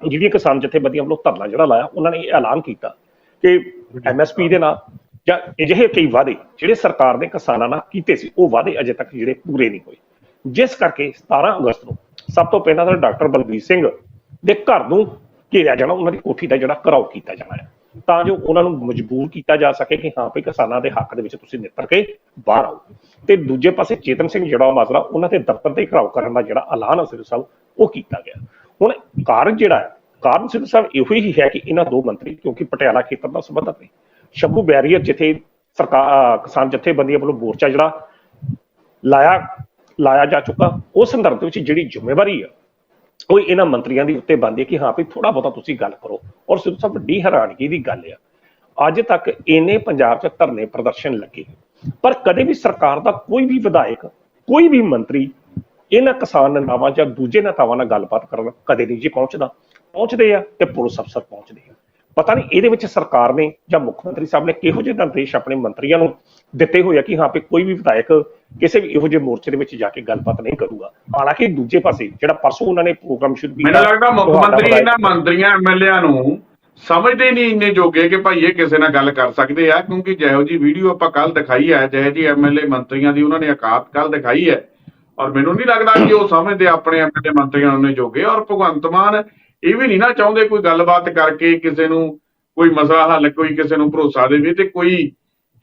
ਜਿਹੜੀਆਂ ਕਿਸਾਨ ਜਥੇਬੰਦੀਆਂ ਵੱਲੋਂ ਧਰਨਾ ਜਿਹੜਾ ਲਾਇਆ, ਉਹਨਾਂ ਨੇ ਇਹ ਐਲਾਨ ਕੀਤਾ ਕਿ ਐਮਐਸਪੀ ਦੇ ਨਾਲ ਜਾਂ ਅਜਿਹੇ ਕਈ ਵਾਅਦੇ ਜਿਹੜੇ ਸਰਕਾਰ ਨੇ ਕਿਸਾਨਾਂ ਨਾਲ ਕੀਤੇ ਸੀ, ਉਹ ਵਾਅਦੇ ਅਜੇ ਤੱਕ ਜਿਹੜੇ ਪੂਰੇ ਨਹੀਂ ਹੋਏ। ਜਿਸ ਕਰਕੇ 17 ਅਗਸਤ ਨੂੰ ਸਭ ਤੋਂ ਪਹਿਲਾਂ ਤਾਂ ਡਾਕਟਰ ਬਲਬੀਰ ਸਿੰਘ ਦੇ ਘਰ ਨੂੰ ਘੇਰਿਆ ਜਾਣਾ, ਉਹਨਾਂ ਦੀ ਕੋਠੀ ਦਾ ਜਿਹੜਾ ਘਰਾਓ ਕੀਤਾ ਜਾਣਾ ਹੈ। ਤਾਂ ਜੋ ਉਹਨਾਂ ਨੂੰ ਮਜਬੂਰ ਕੀਤਾ ਜਾ ਸਕੇ ਕਿ ਹਾਂ ਭਈ ਕਿਸਾਨਾਂ ਦੇ ਹੱਕ ਦੇ ਵਿੱਚ ਤੁਸੀਂ ਨਿੱਤਰ ਕੇ ਬਾਹਰ ਆਓ। ਤੇ ਦੂਜੇ ਪਾਸੇ ਚੇਤਨ ਸਿੰਘ ਜਿਹੜਾ ਮਾਜਰਾ, ਉਹਨਾਂ ਦੇ ਦਫ਼ਤਰ ਤੇ ਘਰਾਓ ਕਰਨ ਦਾ ਜਿਹੜਾ ਐਲਾਨ ਅਸਰ ਸਾਹਿਬ, ਉਹ ਕੀਤਾ ਗਿਆ। ਹੁਣ ਕਾਰਨ ਜਿਹੜਾ ਹੈ, ਕਾਰਨ ਸਿੱਧੂ ਸਾਹਿਬ ਇਹੋ ਹੀ ਹੈ ਕਿ ਇਹਨਾਂ ਦੋ ਮੰਤਰੀ, ਕਿਉਂਕਿ ਪਟਿਆਲਾ ਖੇਤਰ ਨਾਲ ਸੰਬੰਧਤ ਨੇ ਸ਼ੰਭੂ ਬੈਰੀਅਰ ਜਿੱਥੇ ਸਰਕਾਰ ਕਿਸਾਨ ਜਥੇਬੰਦੀਆਂ ਵੱਲੋਂ ਮੋਰਚਾ ਜਿਹੜਾ ਲਾਇਆ ਲਾਇਆ ਜਾ ਚੁੱਕਾ ਉਸ ਸੰਦਰਭ ਵਿੱਚ ਜਿਹੜੀ ਜ਼ਿੰਮੇਵਾਰੀ ਆ, ਉਹ ਇਹਨਾਂ ਮੰਤਰੀਆਂ ਦੀ ਉੱਤੇ ਬਣਦੀ ਹੈ ਕਿ ਹਾਂ, ਵੀ ਥੋੜਾ ਬਹੁਤਾ ਤੁਸੀਂ ਗੱਲ ਕਰੋ। ਔਰ ਸਿੱਧੂ ਸਾਹਿਬ, ਵੱਡੀ ਹੈਰਾਨਗੀ ਦੀ ਗੱਲ ਆ, ਅੱਜ ਤੱਕ ਇਹਨੇ ਪੰਜਾਬ 'ਚ ਧਰਨੇ ਪ੍ਰਦਰਸ਼ਨ ਲੱਗੇ। ਪਰ ਕਦੇ ਵੀ ਸਰਕਾਰ ਦਾ ਕੋਈ ਵੀ ਵਿਧਾਇਕ, ਕੋਈ ਵੀ ਮੰਤਰੀ ਇਹਨਾਂ ਕਿਸਾਨ ਨੇਤਾਵਾਂ ਜਾਂ ਦੂਜੇ ਨੇਤਾਵਾਂ ਨਾਲ ਗੱਲਬਾਤ ਕਰਨ ਕਦੇ ਨਹੀਂ ਜੀ ਪਹੁੰਚਦਾ। ਪਹੁੰਚਦੇ ਆ ਤੇ ਪੁਲਿਸ ਅਫਸਰ ਪਹੁੰਚਦੇ ਆ। ਪਤਾ ਨਹੀਂ ਇਹਦੇ ਵਿੱਚ ਸਰਕਾਰ ਨੇ ਜਾਂ ਮੁੱਖ ਮੰਤਰੀ ਸਾਹਿਬ ਨੇ ਕਿਹੋ ਜਿਹੇ ਨਿਰਦੇਸ਼ ਆਪਣੇ ਮੰਤਰੀਆਂ ਨੂੰ ਦਿੱਤੇ ਹੋਏ ਆ ਕਿ ਹਾਂ ਵੀ ਕੋਈ ਵੀ ਵਿਧਾਇਕ ਕਿਸੇ ਵੀ ਇਹੋ ਜਿਹੇ ਮੋਰਚੇ ਦੇ ਵਿੱਚ ਜਾ ਕੇ ਗੱਲਬਾਤ ਨਹੀਂ ਕਰੂਗਾ। ਹਾਲਾਂਕਿ ਦੂਜੇ ਪਾਸੇ ਜਿਹੜਾ ਪਰਸੋਂ ਉਹਨਾਂ ਨੇ ਪ੍ਰੋਗਰਾਮ ਸ਼ੁਰੂ ਕੀਤਾ ਮੈਨੂੰ ਲੱਗਦਾ ਮੁੱਖ ਮੰਤਰੀ ਇਹਨਾਂ ਮੰਤਰੀਆਂ ਐਮਐਲਏਆਂ ਨੂੰ ਸਮਝਦੇ ਨਹੀਂ ਇੰਨੇ ਜੋਗੇ ਕਿ ਭਾਈ ਇਹ ਕਿਸੇ ਨਾਲ ਗੱਲ ਕਰ ਸਕਦੇ ਆ ਕਿਉਂਕਿ ਜਿਹੋ ਜੀ ਵੀਡੀਓ ਆਪਾਂ ਕੱਲ ਦਿਖਾਈ ਹੈ ਜਿਹੋ ਜੀ ਐਮਐਲਏ ਮੰਤਰੀਆਂ ਦੀ ਉਹਨਾਂ ਨੇ ਔਕਾਤ ਕੱਲ ਦਿਖਾਈ ਹੈ। ਔਰ ਮੈਨੂੰ ਨਹੀਂ ਲੱਗਦਾ ਕਿ ਉਹ ਸਮਝਦੇ ਆਪਣੇ ਐਮਐਲਏ ਮੰਤਰੀਆਂ ਨੂੰ ਨੇ ਜੋਗੇ। ਔਰ ਭਗਵੰਤ ਮਾਨ ਇਹ ਵੀ ਨਹੀਂ ਨਾ ਚਾਹੁੰਦੇ ਕੋਈ ਗੱਲਬਾਤ ਕਰਕੇ ਕਿਸੇ ਨੂੰ ਕੋਈ ਮਸਲਾ ਹੱਲ, ਕੋਈ ਕਿਸੇ ਨੂੰ ਭਰੋਸਾ ਦੇਵੇ ਤੇ ਕੋਈ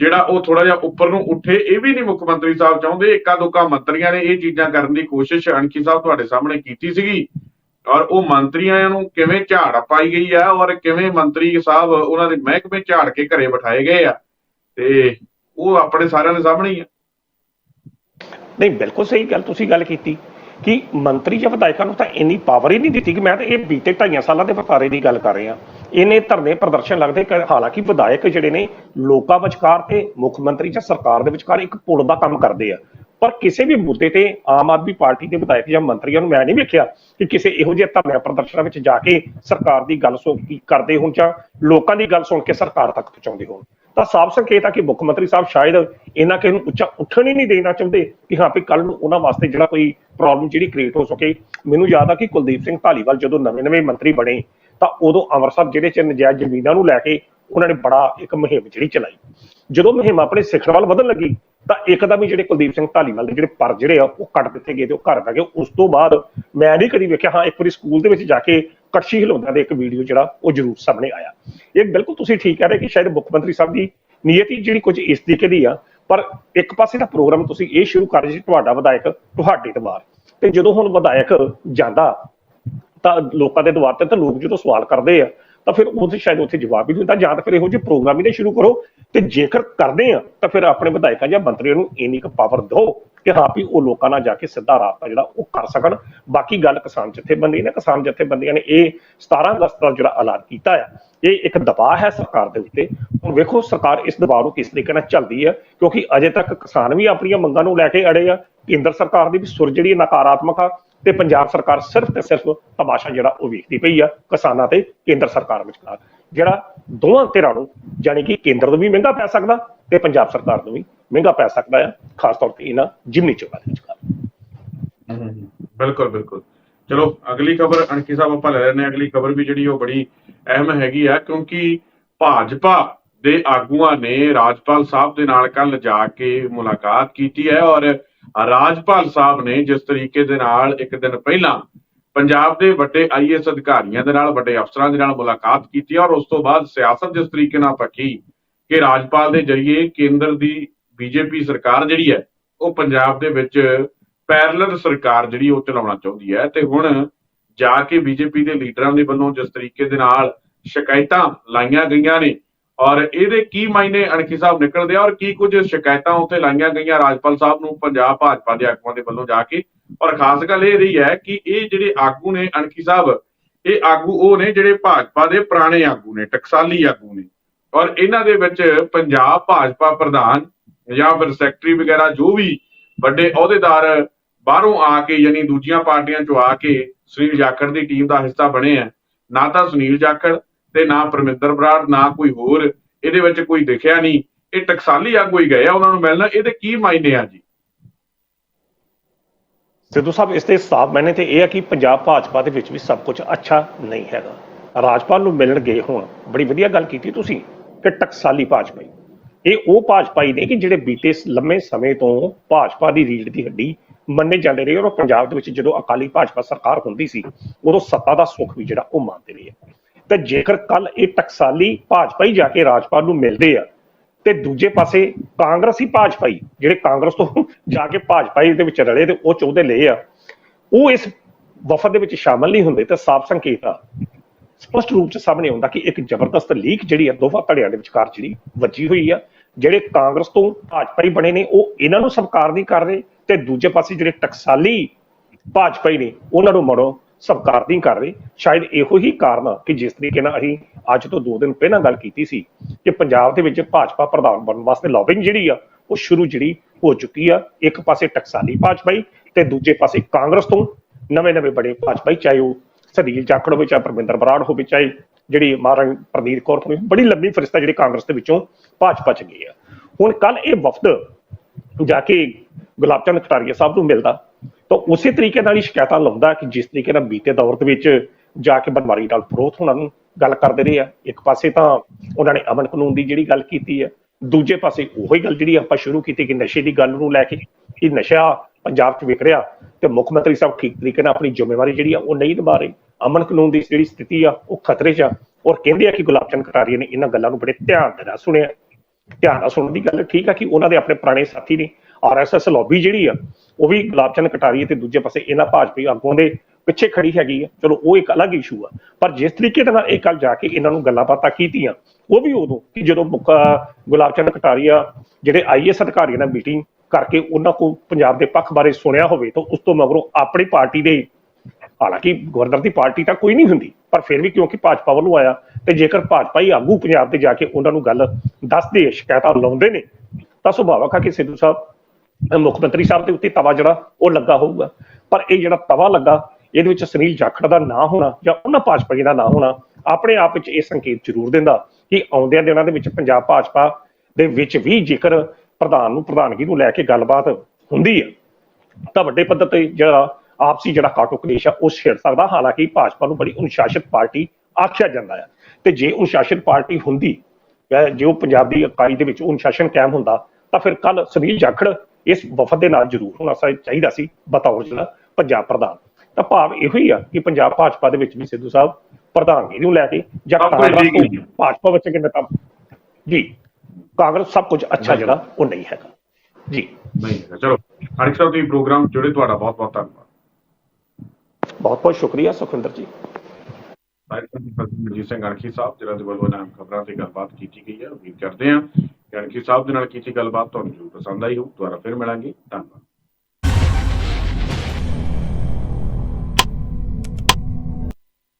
ਜਿਹੜਾ ਉਹ ਥੋੜਾ ਜਿਹਾ ਉੱਪਰ ਨੂੰ ਉੱਠੇ, ਇਹ ਵੀ ਨਹੀਂ ਮੁੱਖ ਮੰਤਰੀ ਸਾਹਿਬ ਚਾਹੁੰਦੇ। ਇੱਕਾ ਦੁੱਕਾ ਮੰਤਰੀਆਂ ਨੇ ਇਹ ਚੀਜ਼ਾਂ ਕਰਨ ਦੀ ਕੋਸ਼ਿਸ਼ ਅਣਖੀ ਸਾਹਿਬ ਤੁਹਾਡੇ ਸਾਹਮਣੇ ਕੀਤੀ ਸੀਗੀ। ਔਰ ਉਹ ਮੰਤਰੀਆਂ ਨੂੰ ਕਿਵੇਂ ਝਾੜ ਪਾਈ ਗਈ ਆ ਔਰ ਕਿਵੇਂ ਮੰਤਰੀ ਸਾਹਿਬ ਉਹਨਾਂ ਦੇ ਮਹਿਕਮੇ ਝਾੜ ਕੇ ਘਰੇ ਬਿਠਾਏ ਗਏ ਆ, ਤੇ ਉਹ ਆਪਣੇ ਸਾਰਿਆਂ ਦੇ ਸਾਹਮਣੇ ਹੀ ਆ। ਨਹੀਂ, ਬਿਲਕੁਲ ਸਹੀ ਗੱਲ ਤੁਸੀਂ ਗੱਲ ਕੀਤੀ। ਕਿ ਮੰਤਰੀ ਜਾਂ ਵਿਧਾਇਕਾਂ ਨੂੰ ਤਾਂ ਇੰਨੀ ਪਾਵਰ ਹੀ ਨਹੀਂ ਦਿੱਤੀ ਕਿ ਮੈਂ ਤਾਂ ਇਹ ਬੀਤੇ ਢਾਈਆਂ ਸਾਲਾਂ ਦੇ ਵਰਤਾਰੇ ਦੀ ਗੱਲ ਕਰ ਰਿਹਾ। ਇਹਨੇ ਧਰਨੇ ਪ੍ਰਦਰਸ਼ਨ ਲੱਗਦੇ ਹਾਲਾਂਕਿ ਵਿਧਾਇਕ ਜਿਹੜੇ ਨੇ ਲੋਕਾਂ ਵਿਚਕਾਰ ਤੇ ਮੁੱਖ ਮੰਤਰੀ ਜਾਂ ਸਰਕਾਰ ਦੇ ਵਿਚਕਾਰ ਇੱਕ ਪੁਲ ਦਾ ਕੰਮ ਕਰਦੇ ਆ। ਪਰ ਕਿਸੇ ਵੀ ਮੁੱਦੇ ਤੇ ਆਮ ਆਦਮੀ ਪਾਰਟੀ ਦੇ ਵਿਧਾਇਕ ਜਾਂ ਮੰਤਰੀਆਂ ਨੂੰ ਮੈਂ ਨਹੀਂ ਵੇਖਿਆ ਕਿ ਕਿਸੇ ਇਹੋ ਜਿਹੇ ਧਰਨੇ ਪ੍ਰਦਰਸ਼ਨਾਂ ਵਿੱਚ ਜਾ ਕੇ ਸਰਕਾਰ ਦੀ ਗੱਲ ਸੁਣ ਕਰਦੇ ਹੋਣ ਜਾਂ ਲੋਕਾਂ ਦੀ ਗੱਲ ਸੁਣ ਕੇ ਸਰਕਾਰ ਤੱਕ ਪਹੁੰਚਾਉਂਦੇ ਹੋਣ। ਤਾਂ ਸਾਫ਼ ਸੰਕੇਤ ਆ ਕਿ ਮੁੱਖ ਮੰਤਰੀ ਸਾਹਿਬ ਸ਼ਾਇਦ ਇਹਨਾਂ ਕਿਸੇ ਨੂੰ ਉੱਚਾ ਉੱਠਣ ਹੀ ਨਹੀਂ ਦੇਣਾ ਚਾਹੁੰਦੇ ਕਿ ਹਾਂ ਵੀ ਕੱਲ ਨੂੰ ਉਹਨਾਂ ਵਾਸਤੇ ਜਿਹੜਾ ਕੋਈ ਪ੍ਰੋਬਲਮ ਜਿਹੜੀ ਕ੍ਰੀਏਟ ਹੋ ਸਕੇ। ਮੈਨੂੰ ਯਾਦ ਆ ਕਿ ਕੁਲਦੀਪ ਸਿੰਘ ਢਾਲੀਵਾਲ ਜਦੋਂ ਨਵੇਂ-ਨਵੇਂ ਮੰਤਰੀ ਬਣੇ, ਤਾਂ ਉਦੋਂ ਅੰਮ੍ਰਿਤਸਰ ਜਿਹੜੇ ਚ ਨਜਾਇਜ਼ ਜ਼ਮੀਨਾਂ ਨੂੰ ਲੈ ਕੇ ਉਹਨਾਂ ਨੇ ਬੜਾ ਇੱਕ ਮੁਹਿੰਮ ਜਿਹੜੀ ਚਲਾਈ। ਜਦੋਂ ਮੁਹਿੰਮ ਆਪਣੇ ਸਿੱਖਣ ਵੱਲ ਵਧਣ ਲੱਗੀ, ਤਾਂ ਇੱਕਦਮ ਹੀ ਜਿਹੜੇ ਕੁਲਦੀਪ ਸਿੰਘ ਢਾਲੀਵਾਲ ਦੇ ਜਿਹੜੇ ਪਰ ਜਿਹੜੇ ਆ, ਉਹ ਕੱਟ ਦਿੱਤੇ ਗਏ ਤੇ ਉਹ ਘਰ ਬਹਿ ਗਏ। ਉਸ ਤੋਂ ਬਾਅਦ ਮੈਂ ਨਹੀਂ ਕਦੀ ਵੇਖਿਆ, ਹਾਂ ਇੱਕ ਵਾਰੀ ਸਕੂਲ ਦੇ ਵਿੱਚ ਜਾ ਕੇ ਕੜਛੀ ਹਿਲਾਉਂਦਾ ਦੇ ਇੱਕ ਵੀਡੀਓ ਜਿਹੜਾ ਉਹ ਜ਼ਰੂਰ ਸਾਹਮਣੇ ਆਇਆ। ਇਹ ਬਿਲਕੁਲ ਤੁਸੀਂ ਠੀਕ ਕਹਿ ਰਹੇ ਕਿ ਸ਼ਾਇਦ ਮੁੱਖ ਮੰਤਰੀ ਸਾਹਿਬ ਦੀ ਨੀਅਤ ਹੀ ਜਿਹੜੀ ਕੁਝ ਇਸ ਤਰੀਕੇ ਦੀ ਆ, ਪਰ ਇੱਕ ਪਾਸੇ ਦਾ ਪ੍ਰੋਗਰਾਮ ਤੁਸੀਂ ਇਹ ਸ਼ੁਰੂ ਕਰ ਜੀ ਤੁਹਾਡਾ ਵਿਧਾਇਕ ਤੁਹਾਡੇ ਤੋਂ ਤੇ ਜਦੋਂ ਹੁਣ ਵਿਧਾਇਕ ਜਾਂਦਾ, ਤਾਂ ਲੋਕਾਂ ਦੇ ਦੁਆਰ ਤੇ ਤਾਂ ਲੋਕ ਜਦੋਂ ਸਵਾਲ ਕਰਦੇ ਆ, ਤਾਂ ਫਿਰ ਉਹਦੇ ਸ਼ਾਇਦ ਉੱਥੇ ਜਵਾਬ ਹੀ ਨਹੀਂ ਹੁੰਦਾ ਜਾਂ ਤਾਂ ਫਿਰ ਇਹੋ ਜਿਹੇ ਪ੍ਰੋਗਰਾਮ ਹੀ ਨੇ ਸ਼ੁਰੂ ਕਰੋ। ਤੇ ਜੇਕਰ ਕਰਦੇ ਆ, ਤਾਂ ਫਿਰ ਆਪਣੇ ਵਿਧਾਇਕਾਂ ਜਾਂ ਮੰਤਰੀਆਂ ਨੂੰ ਇੰਨੀ ਕੁ ਪਾਵਰ ਦਿਓ। ਕਿ ਹਾਂ ਵੀ ਉਹ ਲੋਕਾਂ ਨਾਲ ਜਾ ਕੇ ਸਿੱਧਾ ਰਾਬਤਾ ਜਿਹੜਾ ਉਹ ਕਰ ਸਕਣ। ਬਾਕੀ ਗੱਲ ਕਿਸਾਨ ਜਥੇਬੰਦੀ ਨੇ, ਕਿਸਾਨ ਜਥੇਬੰਦੀਆਂ ਨੇ ਇਹ 17 ਅਗਸਤ ਦਾ ਜਿਹੜਾ ਐਲਾਨ ਕੀਤਾ ਆ, ਇਹ ਇੱਕ ਦਬਾਅ ਹੈ ਸਰਕਾਰ ਦੇ ਉੱਤੇ। ਹੁਣ ਵੇਖੋ ਸਰਕਾਰ ਇਸ ਦਬਾਅ ਨੂੰ ਕਿਸ ਤਰੀਕੇ ਨਾਲ ਚੱਲਦੀ ਹੈ, ਕਿਉਂਕਿ ਅਜੇ ਤੱਕ ਕਿਸਾਨ ਵੀ ਆਪਣੀਆਂ ਮੰਗਾਂ ਨੂੰ ਲੈ ਕੇ ਅੜੇ ਆ। ਕੇਂਦਰ ਸਰਕਾਰ ਦੀ ਵੀ ਸੁਰ ਜਿਹੜੀ ਨਕਾਰਾਤਮਕ ਆ ਤੇ ਪੰਜਾਬ ਸਰਕਾਰ ਸਿਰਫ ਤੇ ਸਿਰਫ ਤਮਾਸ਼ਾ ਜਿਹੜਾ ਉਹ ਵੇਖਦੀ ਪਈ ਆ ਕਿਸਾਨਾਂ ਤੇ ਕੇਂਦਰ ਸਰਕਾਰ ਵਿਚਕਾਰ। ਜਿਹੜਾ ਦੋਵਾਂ ਧਿਰਾਂ ਨੂੰ ਜਾਣੀ ਕਿ ਕੇਂਦਰ ਨੂੰ ਵੀ ਮਹਿੰਗਾ ਪੈ ਸਕਦਾ ਤੇ ਪੰਜਾਬ ਸਰਕਾਰ ਨੂੰ ਵੀ ਮਹਿੰਗਾ ਪੈ ਸਕਦਾ ਆ, ਖਾਸ ਤੌਰ ਤੇ ਇਹਨਾਂ ਜਿਮਨੀ ਚੋਣਾਂ ਦੇ ਵਿਚਕਾਰ। ਬਿਲਕੁਲ ਬਿਲਕੁਲ। ਚਲੋ, ਅਗਲੀ ਖਬਰ ਅਣਖੀ ਸਾਹਿਬ ਆਪਾਂ ਲੈ ਲੈਂਦੇ ਹਾਂ। ਅਗਲੀ ਖਬਰ ਵੀ ਜਿਹੜੀ ਉਹ ਬੜੀ ਅਹਿਮ ਹੈਗੀ ਆ, ਕਿਉਂਕਿ ਭਾਜਪਾ ਦੇ ਆਗੂਆਂ ਨੇ ਰਾਜਪਾਲ ਸਾਹਿਬ ਦੇ ਨਾਲ ਕੱਲ ਜਾ ਕੇ ਮੁਲਾਕਾਤ ਕੀਤੀ ਹੈ ਔਰ ਰਾਜਪਾਲ ਸਾਹਿਬ ਨੇ ਜਿਸ ਤਰੀਕੇ ਦੇ ਨਾਲ ਇੱਕ ਦਿਨ ਪਹਿਲਾਂ ਪੰਜਾਬ ਦੇ ਵੱਡੇ ਆਈਐਸ ਅਧਿਕਾਰੀਆਂ ਦੇ ਨਾਲ, ਵੱਡੇ ਅਫਸਰਾਂ ਦੇ ਨਾਲ ਮੁਲਾਕਾਤ ਕੀਤੀ ਔਰ ਉਸ ਤੋਂ ਬਾਅਦ ਸਿਆਸਤ ਜਿਸ ਤਰੀਕੇ ਨਾਲ ਪੱਕੀ ਕਿ ਰਾਜਪਾਲ ਦੇ ਜਰੀਏ ਕੇਂਦਰ ਦੀ ਬੀਜੇਪੀ ਸਰਕਾਰ ਜਿਹੜੀ ਹੈ ਉਹ ਪੰਜਾਬ ਦੇ ਵਿੱਚ ਪੈਰਲਲ ਸਰਕਾਰ ਜਿਹੜੀ ਉਹ ਚਲਾਉਣਾ ਚਾਹੁੰਦੀ ਹੈ ਤੇ ਹੁਣ ਜਾ ਕੇ ਬੀਜੇਪੀ ਦੇ ਲੀਡਰਾਂ ਦੇ ਵੱਲੋਂ ਜਿਸ ਤਰੀਕੇ ਦੇ ਨਾਲ ਸ਼ਿਕਾਇਤਾਂ ਲਾਈਆਂ ਗਈਆਂ ਨੇ ਔਰ ਇਹਦੇ ਕੀ ਮਾਇਨੇ ਅਣਖੀ ਸਾਹਿਬ ਨਿਕਲਦੇ ਆ ਔਰ ਕੀ ਕੁਝ ਸ਼ਿਕਾਇਤਾਂ ਉੱਥੇ ਲਾਈਆਂ ਗਈਆਂ ਰਾਜਪਾਲ ਸਾਹਿਬ ਨੂੰ, ਪੰਜਾਬ ਭਾਜਪਾ ਦੇ ਆਗੂਆਂ ਦੇ ਵੱਲੋਂ ਜਾ ਕੇ ਔਰ ਖਾਸ ਗੱਲ ਇਹ ਰਹੀ ਹੈ ਕਿ ਇਹ ਜਿਹੜੇ ਆਗੂ ਨੇ ਅਣਖੀ ਸਾਹਿਬ, ਇਹ ਆਗੂ ਉਹ ਨੇ ਜਿਹੜੇ ਭਾਜਪਾ ਦੇ ਪੁਰਾਣੇ ਆਗੂ ਨੇ, ਟਕਸਾਲੀ ਆਗੂ ਨੇ। ਔਰ ਇਹਨਾਂ ਦੇ ਵਿੱਚ ਪੰਜਾਬ ਭਾਜਪਾ ਪ੍ਰਧਾਨ ਜਾਂ ਫਿਰ ਸੈਕਟਰੀ ਵਗੈਰਾ ਜੋ ਵੀ ਵੱਡੇ ਅਹੁਦੇਦਾਰ ਬਾਹਰੋਂ ਆ ਕੇ ਯਾਨੀ ਦੂਜੀਆਂ ਪਾਰਟੀਆਂ ਚੋਂ ਆ ਕੇ ਸੁਨੀਲ ਜਾਖੜ ਦੀ ਟੀਮ ਦਾ ਹਿੱਸਾ ਬਣੇ ਆ, ਨਾ ਤਾਂ ਸੁਨੀਲ ਜਾਖੜ ਤੇ ਨਾ ਪਰਮਿੰਦਰ ਬਰਾੜ, ਨਾ ਕੋਈ ਹੋਰ। ਇਹਦੇ ਵਿੱਚ ਕੋਈ ਦਿਖਿਆ ਨਹੀਂ। ਇਹ ਟਕਸਾਲੀ ਆਗੂ ਹੀ ਗਏ ਆ, ਉਹਨਾਂ ਨੂੰ ਮਿਲਣਾ। ਇਹਦੇ ਕੀ ਮਾਇਨੇ ਆ ਜੀ? ਸਿੱਧੂ ਸਾਹਿਬ, ਇਸ ਦੇ ਸਾਫ਼ ਮੈਨੇ ਤੇ ਇਹ ਆ ਕਿ ਪੰਜਾਬ ਭਾਜਪਾ ਦੇ ਵਿੱਚ ਵੀ ਸਭ ਕੁਝ ਅੱਛਾ ਨਹੀਂ ਹੈਗਾ। ਰਾਜਪਾਲ ਨੂੰ ਮਿਲਣ ਗਏ ਹੁਣ। ਬੜੀ ਵਧੀਆ ਗੱਲ ਕੀਤੀ ਤੁਸੀਂ ਕਿ ਟਕਸਾਲੀ ਭਾਜਪਾਈ। ਇਹ ਉਹ ਭਾਜਪਾਈ ਨੇ ਕਿ ਜਿਹੜੇ ਬੀਤੇ ਲੰਮੇ ਸਮੇਂ ਤੋਂ ਭਾਜਪਾ ਦੀ ਰੀੜ ਦੀ ਹੱਡੀ ਮੰਨੇ ਜਾਂਦੇ ਰਹੇ ਔਰ ਪੰਜਾਬ ਦੇ ਵਿੱਚ ਜਦੋਂ ਅਕਾਲੀ ਭਾਜਪਾ ਸਰਕਾਰ ਹੁੰਦੀ ਸੀ, ਉਦੋਂ ਸੱਤਾ ਦਾ ਸੁੱਖ ਵੀ ਜਿਹੜਾ ਉਹ ਮੰਨਦੇ ਰਹੇ। ਆ। ਤੇ ਜੇਕਰ ਕੱਲ ਇਹ ਟਕਸਾਲੀ ਭਾਜਪਾਈ ਜਾ ਕੇ ਰਾਜਪਾਲ ਨੂੰ ਮਿਲਦੇ ਆ ਤੇ ਦੂਜੇ ਪਾਸੇ ਕਾਂਗਰਸੀ ਭਾਜਪਾਈ, ਜਿਹੜੇ ਕਾਂਗਰਸ ਤੋਂ ਜਾ ਕੇ ਭਾਜਪਾਈ ਦੇ ਵਿੱਚ ਰਲੇ ਤੇ ਉਹ ਚਾਹੁੰਦੇ ਲਏ ਆ, ਉਹ ਇਸ ਵਫਦ ਦੇ ਵਿੱਚ ਸ਼ਾਮਲ ਨਹੀਂ ਹੁੰਦੇ ਤਾਂ ਸਾਫ਼ ਸੰਕੇਤ ਆ। ਸਪਸ਼ਟ ਰੂਪ ਚ ਸਾਹਮਣੇ ਆਉਂਦਾ ਕਿ ਇੱਕ ਜ਼ਬਰਦਸਤ ਲੀਕ ਜਿਹੜੀ ਆ, ਦੋਵਾਂ ਧੜਿਆਂ ਦੇ ਵਿਚਕਾਰ ਜਿਹੜੀ ਵੱਜੀ ਹੋਈ ਆ, ਜਿਹੜੇ ਕਾਂਗਰਸ ਤੋਂ ਭਾਜਪਾਈ ਬਣੇ ਨੇ, ਉਹ ਇਹਨਾਂ ਨੂੰ ਸਵੀਕਾਰ ਨਹੀਂ ਕਰ ਰਹੇ ਤੇ ਦੂਜੇ ਪਾਸੇ ਜਿਹੜੇ ਟਕਸਾਲੀ ਭਾਜਪਾਈ ਨੇ, ਉਹਨਾਂ ਨੂੰ ਮੜੋ ਸਵਕਾਰ ਨਹੀਂ ਕਰ ਰਹੇ। ਸ਼ਾਇਦ ਇਹੋ ਹੀ ਕਾਰਨ ਕਿ ਜਿਸ ਤਰੀਕੇ ਨਾਲ ਅਸੀਂ ਅੱਜ ਤੋਂ 2 ਦਿਨ ਪਹਿਲਾਂ ਗੱਲ ਕੀਤੀ ਸੀ ਕਿ ਪੰਜਾਬ ਦੇ ਵਿੱਚ ਭਾਜਪਾ ਪ੍ਰਧਾਨ ਬਣਨ ਵਾਸਤੇ ਲੌਬਿੰਗ ਜਿਹੜੀ ਆ, ਉਹ ਸ਼ੁਰੂ ਜਿਹੜੀ ਹੋ ਚੁੱਕੀ ਆ। ਇੱਕ ਪਾਸੇ ਟਕਸਾਲੀ ਭਾਜਪਾਈ ਤੇ ਦੂਜੇ ਪਾਸੇ ਕਾਂਗਰਸ ਤੋਂ ਨਵੇਂ ਨਵੇਂ ਬੜੇ ਭਾਜਪਾਈ, ਚਾਹੇ ਉਹ ਸਦੀਲ ਜਾਖੜ ਹੋਵੇ ਚਾਹੇ ਪਰਮਿੰਦਰ ਬਰਾੜ ਹੋਵੇ, ਚਾਹੇ ਜਿਹੜੀ ਮਹਾਰਾਣੀ ਪ੍ਰਨੀਤ ਕੌਰ ਹੋਵੇ, ਬੜੀ ਲੰਬੀ ਫਰਿਸ਼ਤਾ ਜਿਹੜੀ ਕਾਂਗਰਸ ਦੇ ਵਿੱਚੋਂ ਭਾਜਪਾ ਚ ਗਈ ਆ। ਹੁਣ ਕੱਲ ਇਹ ਵਫਦ ਜਾ ਕੇ ਗੁਲਾਬ ਚੰਦ ਕਟਾਰੀਆ ਸਾਹਿਬ ਨੂੰ ਮਿਲਦਾ। ਤਾਂ ਉਸੇ ਤਰੀਕੇ ਨਾਲ ਹੀ ਸ਼ਿਕਾਇਤਾਂ ਲਾਉਂਦਾ ਕਿ ਜਿਸ ਤਰੀਕੇ ਨਾਲ ਬੀਤੇ ਦੌਰ ਦੇ ਵਿੱਚ ਜਾ ਕੇ ਬਨਵਾਰੀ ਨਾਲ ਫਰੋਤ ਹੋਣਾ ਨੂੰ ਗੱਲ ਕਰਦੇ ਰਹੇ ਆ। ਇੱਕ ਪਾਸੇ ਤਾਂ ਉਹਨਾਂ ਨੇ ਅਮਨ ਕਾਨੂੰਨ ਦੀ ਜਿਹੜੀ ਗੱਲ ਕੀਤੀ ਹੈ ਦੂਜੇ ਪਾਸੇ ਉਹੀ ਗੱਲ ਜਿਹੜੀ ਆਪਾਂ ਸ਼ੁਰੂ ਕੀਤੀ ਕਿ ਨਸ਼ੇ ਦੀ ਗੱਲ ਨੂੰ ਲੈ ਕੇ ਕਿ ਨਸ਼ਾ ਪੰਜਾਬ 'ਚ ਵਿਕ ਰਿਹਾ ਤੇ ਮੁੱਖ ਮੰਤਰੀ ਸਾਹਿਬ ਠੀਕ ਤਰੀਕੇ ਨਾਲ ਆਪਣੀ ਜ਼ਿੰਮੇਵਾਰੀ ਜਿਹੜੀ ਆ ਉਹ ਨਹੀਂ ਨਿਭਾ ਰਹੇ। ਅਮਨ ਕਾਨੂੰਨ ਦੀ ਜਿਹੜੀ ਸਥਿਤੀ ਆ ਉਹ ਖਤਰੇ 'ਚ ਆ ਔਰ ਕਹਿੰਦੇ ਆ ਕਿ ਗੁਲਾਬ ਚੰਦ ਕਟਾਰੀਆ ਨੇ ਇਹਨਾਂ ਗੱਲਾਂ ਨੂੰ ਬੜੇ ਧਿਆਨ ਦੇ ਨਾਲ ਸੁਣਿਆ। ਧਿਆਨ ਨਾਲ ਸੁਣਨ ਦੀ ਗੱਲ ਠੀਕ ਆ ਕਿ ਉਹਨਾਂ ਦੇ ਆਪਣੇ ਪੁਰਾਣੇ ਸਾਥੀ ਨੇ ਆਰਐਸਐਸ ਲੌਬੀ ਜਿਹੜੀ ਆ, ਉਹ ਵੀ ਗੁਲਾਬ ਚੰਦ ਕਟਾਰੀਆ ਤੇ ਦੂਜੇ ਪਾਸੇ ਇਹਨਾਂ ਭਾਜਪਾ ਆਗੂਆਂ ਦੇ ਪਿੱਛੇ ਖੜੀ ਹੈਗੀ ਆ। ਚਲੋ, ਉਹ ਇੱਕ ਅਲੱਗ ਇਸ਼ੂ ਆ। ਪਰ ਜਿਸ ਤਰੀਕੇ ਦੇ ਨਾਲ ਇਹ ਕੱਲ ਜਾ ਕੇ ਇਹਨਾਂ ਨੂੰ ਗੱਲਾਂ ਬਾਤਾਂ ਕੀਤੀਆਂ, ਉਹ ਵੀ ਉਦੋਂ ਕਿ ਜਦੋਂ ਮੁੱਖ- ਗੁਲਾਬ ਚੰਦ ਕਟਾਰੀਆ ਜਿਹੜੇ ਆਈਐਸ ਅਧਿਕਾਰੀਆਂ ਨਾਲ ਮੀਟਿੰਗ ਕਰਕੇ ਉਹਨਾਂ ਕੋਲ ਪੰਜਾਬ ਦੇ ਪੱਖ ਬਾਰੇ ਸੁਣਿਆ ਹੋਵੇ, ਤਾਂ ਉਸ ਤੋਂ ਮਗਰੋਂ ਆਪਣੀ ਪਾਰਟੀ ਦੇ, ਹਾਲਾਂਕਿ ਗਵਰਨਰ ਦੀ ਪਾਰਟੀ ਤਾਂ ਕੋਈ ਨਹੀਂ ਹੁੰਦੀ, ਪਰ ਫਿਰ ਵੀ ਕਿਉਂਕਿ ਭਾਜਪਾ ਵੱਲੋਂ ਆਇਆ, ਤੇ ਜੇਕਰ ਭਾਜਪਾ ਹੀ ਆਗੂ ਪੰਜਾਬ ਤੇ ਜਾ ਕੇ ਉਹਨਾਂ ਨੂੰ ਗੱਲ ਦੱਸਦੇ, ਸ਼ਿਕਾਇਤਾਂ ਲਾਉਂਦੇ ਨੇ, ਤਾਂ ਸੁਭਾਵਕ ਆ ਕਿ ਸਿੱਧੂ ਸਾਹਿਬ ਮੁੱਖ ਮੰਤਰੀ ਸਾਹਿਬ ਦੇ ਉੱਤੇ ਤਵਾ ਜਿਹੜਾ ਉਹ ਲੱਗਾ ਹੋਊਗਾ। ਪਰ ਇਹ ਜਿਹੜਾ ਤਵਾ ਲੱਗਾ, ਇਹਦੇ ਵਿੱਚ ਸੁਨੀਲ ਜਾਖੜ ਦਾ ਨਾਂ ਹੋਣਾ ਜਾਂ ਉਹਨਾਂ ਭਾਜਪਾ ਦਾ ਨਾਂ ਹੋਣਾ, ਆਪਣੇ ਆਪ ਵਿੱਚ ਇਹ ਸੰਕੇਤ ਜ਼ਰੂਰ ਦਿੰਦਾ ਕਿ ਆਉਂਦਿਆਂ ਦਿਨਾਂ ਦੇ ਵਿੱਚ ਪੰਜਾਬ ਭਾਜਪਾ ਦੇ ਵਿੱਚ ਵੀ ਜੇਕਰ ਪ੍ਰਧਾਨ ਨੂੰ ਪ੍ਰਧਾਨਗੀ ਨੂੰ ਲੈ ਕੇ ਗੱਲਬਾਤ ਹੁੰਦੀ ਹੈ, ਤਾਂ ਵੱਡੇ ਪੱਧਰ ਤੇ ਜਿਹੜਾ ਆਪਸੀ ਜਿਹੜਾ ਕਾਟੋ ਕਲੇਸ਼ ਆ, ਉਹ ਛੇੜ ਸਕਦਾ। ਹਾਲਾਂਕਿ ਭਾਜਪਾ ਨੂੰ ਬੜੀ ਅਨੁਸ਼ਾਸਿਤ ਪਾਰਟੀ ਆਖਿਆ ਜਾਂਦਾ ਹੈ ਤੇ ਜੇ ਅਨੁਸ਼ਾਸਿਤ ਪਾਰਟੀ ਹੁੰਦੀ ਜੇ ਉਹ ਪੰਜਾਬ ਦੀ ਇਕਾਈ ਦੇ ਵਿੱਚ ਅਨੁਸ਼ਾਸਨ ਕਾਇਮ ਹੁੰਦਾ, ਤਾਂ ਫਿਰ ਕੱਲ ਸੁਨੀਲ ਜਾਖੜ ਇਸ ਵਫਦ ਦੇ ਨਾਲ ਜ਼ਰੂਰ ਹੋਣਾ ਚਾਹੀਦਾ ਸੀ ਬਤੌਰ ਜਿਹੜਾ ਪੰਜਾਬ ਪ੍ਰਧਾਨ। ਤਾਂ ਭਾਵ ਇਹੋ ਹੀ ਆ ਕਿ ਪੰਜਾਬ ਭਾਜਪਾ ਦੇ ਵਿੱਚ ਵੀ ਸਿੱਧੂ ਸਾਹਿਬ ਪ੍ਰਧਾਨਗੀ ਨੂੰ ਲੈ ਕੇ ਜਾਂ ਕਾਂਗਰਸ ਤੋਂ। ਭਾਜਪਾ ਵਿੱਚ ਕਿੰਨਾ ਤਾਂ ਜੀ ਕਾਂਗਰਸ ਸਭ ਕੁਝ ਅੱਛਾ ਜਿਹੜਾ ਉਹ ਨਹੀਂ ਹੈਗਾ। ਜੀ। ਨਹੀਂ। ਚਲੋ ਹਰਿਕ ਸਾਹਿਬ ਦੀ ਪ੍ਰੋਗਰਾਮ ਜੁੜੇ ਤੁਹਾਡਾ ਬਹੁਤ ਬਹੁਤ ਧੰਨਵਾਦ। ਬਹੁਤ ਬਹੁਤ ਸ਼ੁਕਰੀਆ ਸੁਖਵਿੰਦਰ ਜੀ। ਸਾਹਿਬ ਮਨਜੀਤ ਸਿੰਘ ਅਣਖੀ ਸਾਹਿਬ ਜਿਹਨਾਂ ਦੇ ਵੱਲੋਂ ਨਾਮ ਖਬਰਾਂ ਤੇ ਗੱਲਬਾਤ ਕੀਤੀ ਗਈ ਹੈ। ਉਮੀਦ ਕਰਦੇ ਹਾਂ ਕਿ ਸਾਹਿਬ ਦੇ ਨਾਲ ਕੀਤੀ ਗੱਲਬਾਤ ਤੁਹਾਨੂੰ ਜ਼ਰੂਰ ਪਸੰਦ ਆਈ ਹੋਊ, ਦੁਬਾਰਾ ਫਿਰ ਮਿਲਾਂਗੇ। ਧੰਨਵਾਦ।